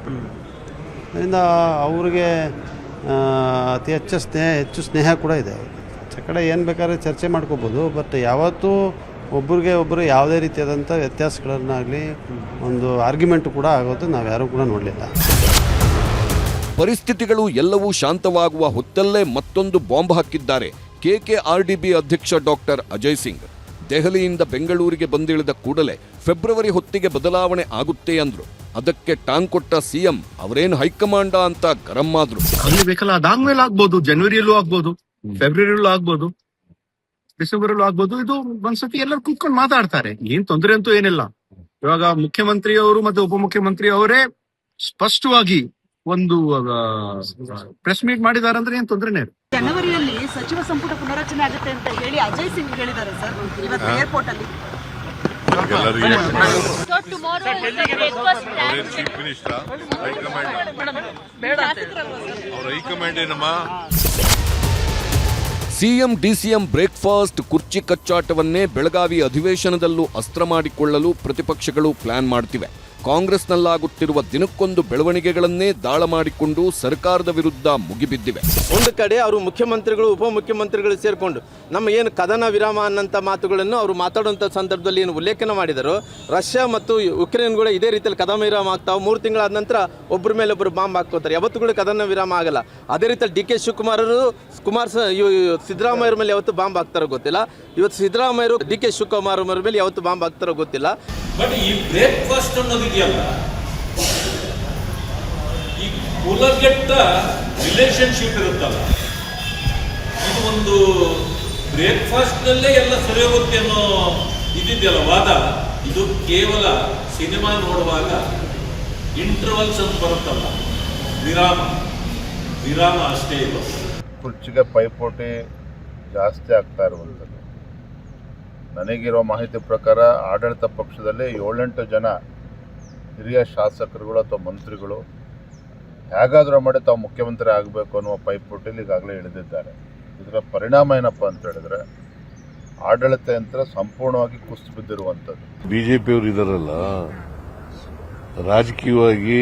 ಅದರಿಂದ ಅವ್ರಿಗೆ ಅತಿ ಹೆಚ್ಚು ಸ್ನೇಹ ಹೆಚ್ಚು ಸ್ನೇಹ ಕೂಡ ಇದೆ. ಕಡೆ ಏನು ಬೇಕಾದ್ರೆ ಚರ್ಚೆ ಮಾಡ್ಕೋಬೋದು ಬಟ್ ಯಾವತ್ತೂ ಒಬ್ರಿಗೆ ಒಬ್ಬರು ಯಾವುದೇ ರೀತಿಯಾದಂಥ ವ್ಯತ್ಯಾಸಗಳನ್ನಾಗಲಿ ಒಂದು ಆರ್ಗ್ಯುಮೆಂಟ್ ಕೂಡ ಆಗೋದು ನಾವು ಯಾರೂ ಕೂಡ ನೋಡಲಿಲ್ಲ.
ಪರಿಸ್ಥಿತಿಗಳು ಎಲ್ಲವೂ ಶಾಂತವಾಗುವ ಹೊತ್ತಲ್ಲೇ ಮತ್ತೊಂದು ಬಾಂಬ್ ಹಾಕಿದ್ದಾರೆ ಕೆಕೆಆರ್ಡಿಬಿ ಅಧ್ಯಕ್ಷ ಡಾಕ್ಟರ್ ಅಜಯ್ ಸಿಂಗ್. ದೆಹಲಿಯಿಂದ ಬೆಂಗಳೂರಿಗೆ ಬಂದಿಳಿದ ಕೂಡಲೇ ಫೆಬ್ರವರಿ ಹೊತ್ತಿಗೆ ಬದಲಾವಣೆ ಆಗುತ್ತೆ ಅಂದ್ರು. ಅದಕ್ಕೆ ಟಾಂಗ್ ಕೊಟ್ಟ ಸಿಎಂ ಅವರೇನು ಹೈಕಮಾಂಡ ಅಂತ ಗರಂ ಆದ್ರು.
ಬೇಕಲ್ಲ ಅದಾದ್ಮೇಲೆ ಆಗ್ಬೋದು ಜನವರಿಯಲ್ಲೂ ಆಗ್ಬೋದು ಫೆಬ್ರವರಿಯಲ್ಲೂ ಆಗ್ಬೋದು ಡಿಸೆಂಬರ್ ಅಲ್ಲೂ ಆಗ್ಬೋದು ಇದು ಒಂದ್ಸತಿ ಎಲ್ಲರೂ ಕುತ್ಕೊಂಡು ಮಾತಾಡ್ತಾರೆ. ಏನ್ ತೊಂದರೆ ಅಂತೂ ಏನಿಲ್ಲ. ಇವಾಗ ಮುಖ್ಯಮಂತ್ರಿ ಅವರು ಮತ್ತೆ ಉಪಮುಖ್ಯಮಂತ್ರಿ ಅವರೇ ಸ್ಪಷ್ಟವಾಗಿ ಒಂದು ಪ್ರೆಸ್ ಮೀಟ್ ಮಾಡಿದಾರೆ ಅಂದ್ರೆ ಏನ್ ತೊಂದರೆನೇ
ಜನವರಿಯಲ್ಲಿ ಸಚಿವ ಸಂಪುಟ ಪುನರಚನೆ ಆಗುತ್ತೆ ಅಂತ ಹೇಳಿ ಅಜಯ್ ಸಿಂಗ್ ಹೇಳಿದ್ದಾರೆ ಸರ್ ಇವತ್ತು ಏರ್ಪೋರ್ಟ್ ಅಲ್ಲಿ.
Chief
minister high command. ಅವ್ರ ಹೈಕಮಾಂಡ್ ಏನಮ್ಮ?
ಸಿಎಂ ಡಿಸಿಎಂ ಬ್ರೇಕ್ಫಾಸ್ಟ್ ಕುರ್ಚಿ ಕಚ್ಚಾಟವನ್ನೇ ಬೆಳಗಾವಿ ಅಧಿವೇಶನದಲ್ಲೂ ಅಸ್ತ್ರ ಮಾಡಿಕೊಳ್ಳಲು ಪ್ರತಿಪಕ್ಷಗಳು ಪ್ಲಾನ್ ಮಾಡ್ತಿವೆ. ಕಾಂಗ್ರೆಸ್ನಲ್ಲಾಗುತ್ತಿರುವ ದಿನಕ್ಕೊಂದು ಬೆಳವಣಿಗೆಗಳನ್ನೇ ದಾಳ ಮಾಡಿಕೊಂಡು ಸರ್ಕಾರದ ವಿರುದ್ಧ ಮುಗಿಬಿದ್ದಿವೆ.
ಒಂದು ಕಡೆ ಅವರು ಮುಖ್ಯಮಂತ್ರಿಗಳು, ಉಪಮುಖ್ಯಮಂತ್ರಿಗಳು ಸೇರಿಕೊಂಡು ನಮ್ಮ ಏನು ಕದನ ವಿರಾಮ ಅನ್ನಂಥ ಮಾತುಗಳನ್ನು ಅವರು ಮಾತಾಡುವಂಥ ಸಂದರ್ಭದಲ್ಲಿ ಏನು ಉಲ್ಲೇಖನ ಮಾಡಿದರು. ರಷ್ಯಾ ಮತ್ತು ಉಕ್ರೇನ್ ಕೂಡ ಇದೇ ರೀತಿಯಲ್ಲಿ ಕದನ ವಿರಾಮ ಆಗ್ತಾವೆ. ಮೂರು ತಿಂಗಳಾದ ನಂತರ ಒಬ್ಬರ ಮೇಲೆ ಒಬ್ಬರು ಬಾಂಬ್ ಹಾಕೋತಾರೆ ಯಾವತ್ತು ಕೂಡ ಕದನ ವಿರಾಮ ಆಗಲ್ಲ. ಅದೇ ರೀತಿಯಲ್ಲಿ ಡಿ ಕೆ ಶಿವಕುಮಾರರು, ಕುಮಾರ್ ಸಿದ್ದರಾಮಯ್ಯರ ಮೇಲೆ ಯಾವತ್ತು ಬಾಂಬ್ ಹಾಕ್ತಾರೋ ಗೊತ್ತಿಲ್ಲ. ಇವತ್ತು ಸಿದ್ದರಾಮಯ್ಯರು, ಡಿ ಕೆ ಶಿವಕುಮಾರ್ ಮೇಲೆ ಯಾವತ್ತು ಬಾಂಬ್ ಹಾಕ್ತಾರೋ ಗೊತ್ತಿಲ್ಲ.
ಬಟ್ ಈ ಬ್ರೇಕ್ಫಾಸ್ಟ್ ಅನ್ನೋದಿದೆಯಲ್ಲ ಈ ಕುಲಗೆಟ್ಟ ರಿಲೇಶನ್ಶಿಪ್ ಇರುತ್ತಲ್ಲ. ಇದು ಒಂದು ಬ್ರೇಕ್ಫಾಸ್ಟ್ ನಲ್ಲೇ ಎಲ್ಲ ಸರಿ ಹೋಗುತ್ತೆ ಅನ್ನೋ ಇದಿದೆಯಲ್ಲ ವಾದ? ಇದು ಕೇವಲ ಸಿನಿಮಾ ನೋಡುವಾಗ ಇಂಟರ್ವಲ್ಸ್ ಅಂತ ಬರುತ್ತಲ್ಲ. ವಿರಾಮ. ವಿರಾಮ ಅಷ್ಟೇ ಇದು
ಕುರ್ಚಿಗೆ ಪೈಪೋಟಿ ಜಾಸ್ತಿ ಆಗ್ತಾ ಇರುವಂಥದ್ದು. ನನಗಿರೋ ಮಾಹಿತಿ ಪ್ರಕಾರ ಆಡಳಿತ ಪಕ್ಷದಲ್ಲಿ ಏಳೆಂಟು ಜನ ಹಿರಿಯ ಶಾಸಕರುಗಳು ಅಥವಾ ಮಂತ್ರಿಗಳು ಹೇಗಾದರೂ ಮಾಡಿ ತಾವು ಮುಖ್ಯಮಂತ್ರಿ ಆಗಬೇಕು ಅನ್ನುವ ಪೈಪೋಟಿಯಲ್ಲಿ ಈಗಾಗಲೇ ಇಳಿದಿದ್ದಾರೆ. ಇದರ ಪರಿಣಾಮ ಏನಪ್ಪ ಅಂತ ಹೇಳಿದ್ರೆ ಆಡಳಿತ ಯಂತ್ರ ಸಂಪೂರ್ಣವಾಗಿ ಕುಸಿದು ಬಿದ್ದಿರುವಂಥದ್ದು.
ಬಿಜೆಪಿಯವರು ಇದರಲ್ಲ, ರಾಜಕೀಯವಾಗಿ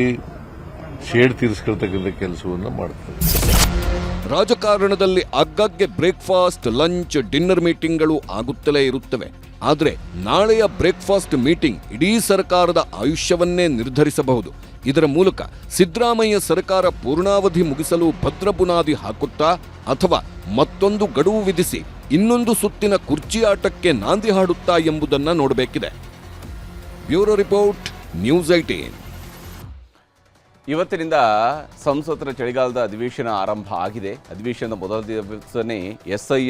ಶೇಡ್ ತೀರಿಸ್ಕೊಳ್ತಕ್ಕಂಥ ಕೆಲಸವನ್ನು ಮಾಡ್ತಾರೆ.
ರಾಜಕಾರಣದಲ್ಲಿ ಆಗಾಗ್ಗೆ ಬ್ರೇಕ್ಫಾಸ್ಟ್, ಲಂಚ್, ಡಿನ್ನರ್ ಮೀಟಿಂಗ್ಗಳು ಆಗುತ್ತಲೇ ಇರುತ್ತವೆ. ಆದರೆ ನಾಳೆಯ ಬ್ರೇಕ್ಫಾಸ್ಟ್ ಮೀಟಿಂಗ್ ಇಡೀ ಸರ್ಕಾರದ ಆಯುಷ್ಯವನ್ನೇ ನಿರ್ಧರಿಸಬಹುದು. ಇದರ ಮೂಲಕ ಸಿದ್ದರಾಮಯ್ಯ ಸರ್ಕಾರ ಪೂರ್ಣಾವಧಿ ಮುಗಿಸಲು ಭದ್ರ ಬುನಾದಿ ಹಾಕುತ್ತಾ ಅಥವಾ ಮತ್ತೊಂದು ಗಡುವು ವಿಧಿಸಿ ಇನ್ನೊಂದು ಸುತ್ತಿನ ಕುರ್ಚಿ ಆಟಕ್ಕೆ ನಾಂದಿ ಹಾಡುತ್ತಾ ಎಂಬುದನ್ನು ನೋಡಬೇಕಿದೆ. ಬ್ಯೂರೋ ರಿಪೋರ್ಟ್, ನ್ಯೂಸ್ ಐಟೀನ್
ಇವತ್ತಿನಿಂದ ಸಂಸತ್ತರ ಚಳಿಗಾಲದ ಅಧಿವೇಶನ ಆರಂಭ ಆಗಿದೆ. ಅಧಿವೇಶನದ ಮೊದಲ ದಿವಸನೇ ಎಸ್ ಐ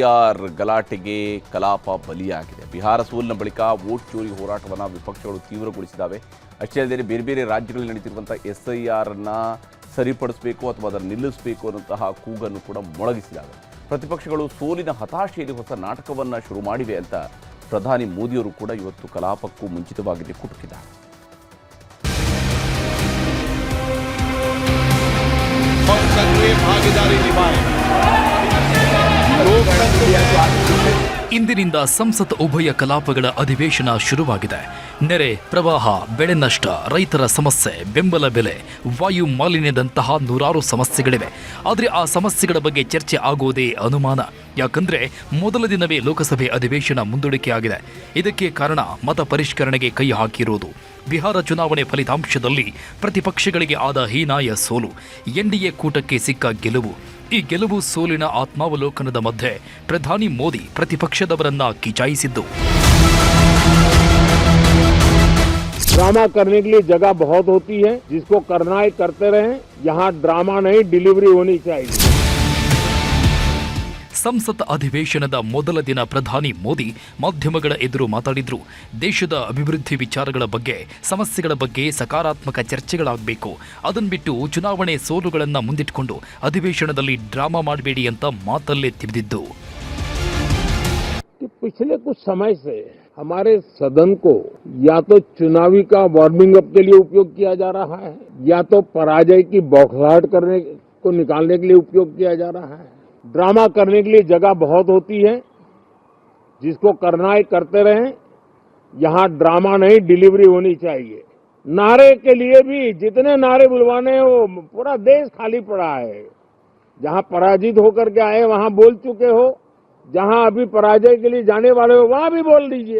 ಗಲಾಟೆಗೆ ಕಲಾಪ ಬಲಿಯಾಗಿದೆ. ಬಿಹಾರ ಸೋಲಿನ ಬಳಿಕ ವೋಟ್ ಚೋರಿ ಹೋರಾಟವನ್ನು ವಿಪಕ್ಷಗಳು ತೀವ್ರಗೊಳಿಸಿದ್ದಾವೆ. ಅಷ್ಟೇ ಅಲ್ಲದೆ ಬೇರೆ ಬೇರೆ ರಾಜ್ಯಗಳಲ್ಲಿ ನಡೀತಿರುವಂಥ ಎಸ್ ಐ ಸರಿಪಡಿಸಬೇಕು ಅಥವಾ ಅದನ್ನು ನಿಲ್ಲಿಸಬೇಕು ಅನ್ನುವಂತಹ ಕೂಗನ್ನು ಕೂಡ ಮೊಳಗಿಸಿದ್ದಾವೆ. ಪ್ರತಿಪಕ್ಷಗಳು ಸೋಲಿನ ಹತಾಶೆಯಲ್ಲಿ ಹೊಸ ನಾಟಕವನ್ನು ಶುರು ಮಾಡಿವೆ ಅಂತ ಪ್ರಧಾನಿ ಮೋದಿಯವರು ಕೂಡ ಇವತ್ತು ಕಲಾಪಕ್ಕೂ ಮುಂಚಿತವಾಗಿ ಕುಟುಕಿದ್ದಾರೆ
ಇಂದಿನಿಂದ ಸಂಸತ್ ಉಭಯ ಕಲಾಪಗಳ ಅಧಿವೇಶನ ಶುರುವಾಗಿದೆ. ನೆರೆ, ಪ್ರವಾಹ, ಬೆಳೆ ನಷ್ಟ, ರೈತರ ಸಮಸ್ಯೆ, ಬೆಂಬಲ ಬೆಲೆ, ವಾಯು ಮಾಲಿನ್ಯದಂತಹ ನೂರಾರು ಸಮಸ್ಯೆಗಳಿವೆ. ಆದರೆ ಆ ಸಮಸ್ಯೆಗಳ ಬಗ್ಗೆ ಚರ್ಚೆ ಆಗೋದೇ ಅನುಮಾನ. ಯಾಕಂದ್ರೆ ಮೊದಲ ದಿನವೇ ಲೋಕಸಭೆ ಅಧಿವೇಶನ ಮುಂದೂಡಿಕೆಯಾಗಿದೆ. ಇದಕ್ಕೆ ಕಾರಣ ಮತ ಪರಿಷ್ಕರಣೆಗೆ ಕೈ ಹಾಕಿರುವುದು ಬಿಹಾರ ಚುನಾವಣೆ ಫಲಿತಾಂಶದಲ್ಲಿ ಪ್ರತಿಪಕ್ಷಗಳಿಗೆ ಆದ ಹೀನಾಯ ಸೋಲು ಎನ್ಡಿಎ ಕೂಟಕ್ಕೆ ಸಿಕ್ಕ ಗೆಲುವು ಈ ಗೆಲುವು ಸೋಲಿನ ಆತ್ಮಾವಲೋಕನದ ಮಧ್ಯೆ ಪ್ರಧಾನಿ ಮೋದಿ ಪ್ರತಿಪಕ್ಷದವರನ್ನ ಕಿಚಾಯಿಸಿದ್ದು
ड्रामा करने के लिए जगह बहुत होती है जिसको करना है करते रहें यहाँ ड्रामा नहीं डिलीवरी होनी चाहिए
ಸಂಸತ್ ಅಧಿವೇಶನದ ಮೊದಲ ದಿನ ಪ್ರಧಾನಿ ಮೋದಿ ಮಾಧ್ಯಮಗಳ ಎದುರು ಮಾತಾಡಿದ್ರು ದೇಶದ ಅಭಿವೃದ್ಧಿ ವಿಚಾರಗಳ ಬಗ್ಗೆ ಸಮಸ್ಯೆಗಳ ಬಗ್ಗೆ ಸಕಾರಾತ್ಮಕ ಚರ್ಚೆಗಳಾಗಬೇಕು ಅದನ್ನ ಬಿಟ್ಟು ಚುನಾವಣೆ ಸೋಲುಗಳನ್ನ ಮುಂದಿಟ್ಕೊಂಡು ಅಧಿವೇಶನದಲ್ಲಿ ಡ್ರಾಮಾ ಮಾಡಬೇಡಿ ಅಂತ ಮಾತಲ್ಲೇ ತಿವಿದಿದ್ದು
कि पिछले कुछ समय से हमारे सदन को या तो चुनावी का वार्मिंग अप के लिए उपयोग किया जा रहा है या तो पराजय की बौखलाहट करने को निकालने के लिए उपयोग किया जा रहा है ड्रामा करने के लिए जगह बहुत होती है, जिसको करना है करते रहें, यहाँ ड्रामा नहीं, डिलीवरी होनी चाहिए। नारे के लिए भी, जितने नारे बुलवाने हैं, वो पूरा देश खाली पड़ा है। जहाँ पराजित होकर के आए, वहाँ बोल चुके हो। जहाँ अभी पराजय के लिए जाने वाले हो, वहाँ भी बोल दीजिए।